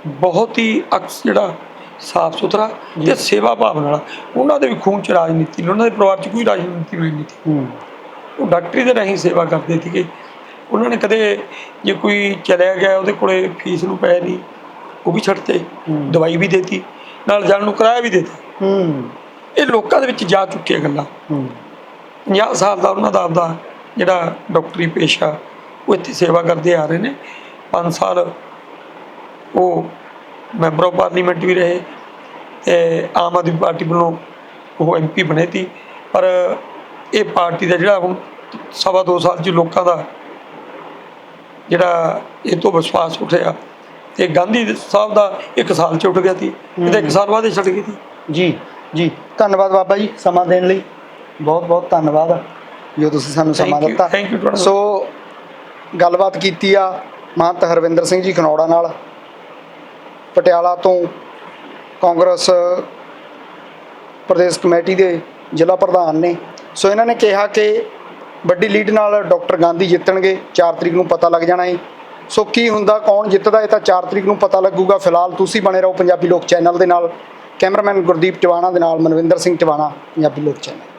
ਬਹੁਤ ਹੀ ਅਕਸ ਜਿਹੜਾ ਸਾਫ਼ ਸੁਥਰਾ ਤੇ ਸੇਵਾ ਭਾਵਨਾ ਵਾਲਾ ਉਹਨਾਂ ਦੇ ਵੀ ਖੂਨ ਚ ਰਾਜਨੀਤੀ ਨਹੀਂ ਉਹਨਾਂ ਦੇ ਪਰਿਵਾਰ ਚ ਕੋਈ ਰਾਜਨੀਤੀ ਨਹੀਂ ਸੀ। ਉਹ ਡਾਕਟਰੀ ਦੇ ਰਾਹੀਂ ਸੇਵਾ ਕਰਦੇ ਸੀਗੇ। ਉਹਨਾਂ ਨੇ ਕਦੇ ਜੇ ਕੋਈ ਚਲਿਆ ਗਿਆ ਉਹਦੇ ਕੋਲੇ ਫੀਸ ਨੂੰ ਪੈ ਨਹੀਂ ਉਹ ਵੀ ਛੱਡਤੇ। ਦਵਾਈ ਵੀ ਦੇਤੀ ਨਾਲ ਜਾਣ ਨੂੰ ਕਿਰਾਇਆ ਵੀ ਦੇਤਾ। ਇਹ ਲੋਕਾਂ ਦੇ ਵਿੱਚ ਜਾ ਚੁੱਕੀਆਂ ਗੱਲਾਂ। ਹੂੰ। 50 ਸਾਲ ਦਾ ਉਹਨਾਂ ਦਾ ਆਪਦਾ ਜਿਹੜਾ ਡਾਕਟਰੀ ਪੇਸ਼ਾ ਉਹ ਇੱਥੇ ਸੇਵਾ ਕਰਦੇ ਆ ਰਹੇ ਨੇ। 5 ਸਾਲ ਉਹ ਮੈਂਬਰ ਆਫ ਪਾਰਲੀਮੈਂਟ ਵੀ ਰਹੇ ਤੇ ਆਮ ਆਦਮੀ ਪਾਰਟੀ ਵੱਲੋਂ ਉਹ ਐਮਪੀ ਬਣੇ ਸੀ। ਪਰ ਇਹ ਪਾਰਟੀ ਦਾ ਜਿਹੜਾ ਹੁਣ ਸਵਾ ਦੋ ਸਾਲ ਚ ਲੋਕਾਂ ਦਾ ਜਿਹੜਾ ਇਹ ਤੋਂ ਵਿਸ਼ਵਾਸ ਉੱਠਿਆ ਤੇ ਗਾਂਧੀ ਸਾਹਿਬ ਦਾ ਇੱਕ ਸਾਲ ਚ ਉੱਠ ਗਿਆ ਸੀ ਇਹ ਤਾਂ ਇੱਕ ਸਾਲ ਬਾਅਦ ਹੀ ਛੱਡ ਗਈ ਸੀ। ਜੀ ਜੀ। ਧੰਨਵਾਦ ਬਾਬਾ ਜੀ ਸਮਾਂ ਦੇਣ ਲਈ। ਬਹੁਤ ਬਹੁਤ ਧੰਨਵਾਦ ਜੋ ਤੁਸੀਂ ਸਾਨੂੰ ਸਮਾਂ ਦਿੱਤਾ। ਸੋ ਗੱਲਬਾਤ ਕੀਤੀ ਆ। ਮਹੰਤ ਹਰਵਿੰਦਰ ਸਿੰਘ ਜੀ ਖਨੌੜਾ ਨਾਲ, ਪਟਿਆਲਾ ਤੋਂ ਕਾਂਗਰਸ ਪ੍ਰਦੇਸ਼ ਕਮੇਟੀ ਦੇ ਜ਼ਿਲ੍ਹਾ ਪ੍ਰਧਾਨ ਨੇ। ਸੋ ਇਹਨਾਂ ਨੇ ਕਿਹਾ ਕਿ ਵੱਡੀ ਲੀਡ ਨਾਲ ਡਾਕਟਰ ਗਾਂਧੀ ਜਿੱਤਣਗੇ 4 ਤਰੀਕ ਨੂੰ ਪਤਾ ਲੱਗ ਜਾਣਾ ਹੈ ਸੋ ਕੀ ਹੁੰਦਾ, ਕੌਣ ਜਿੱਤਦਾ, ਇਹ ਤਾਂ 4 ਤਰੀਕ ਨੂੰ ਪਤਾ ਲੱਗੂਗਾ। ਫਿਲਹਾਲ ਤੁਸੀਂ ਬਣੇ ਰਹੋ ਪੰਜਾਬੀ ਲੋਕ ਚੈਨਲ ਦੇ ਨਾਲ। ਕੈਮਰਾਮੈਨ ਗੁਰਦੀਪ ਟਿਵਾਣਾ ਦੇ ਨਾਲ ਮਨਵਿੰਦਰ ਸਿੰਘ ਟਿਵਾਣਾ, ਪੰਜਾਬੀ ਲੋਕ ਚੈਨਲ।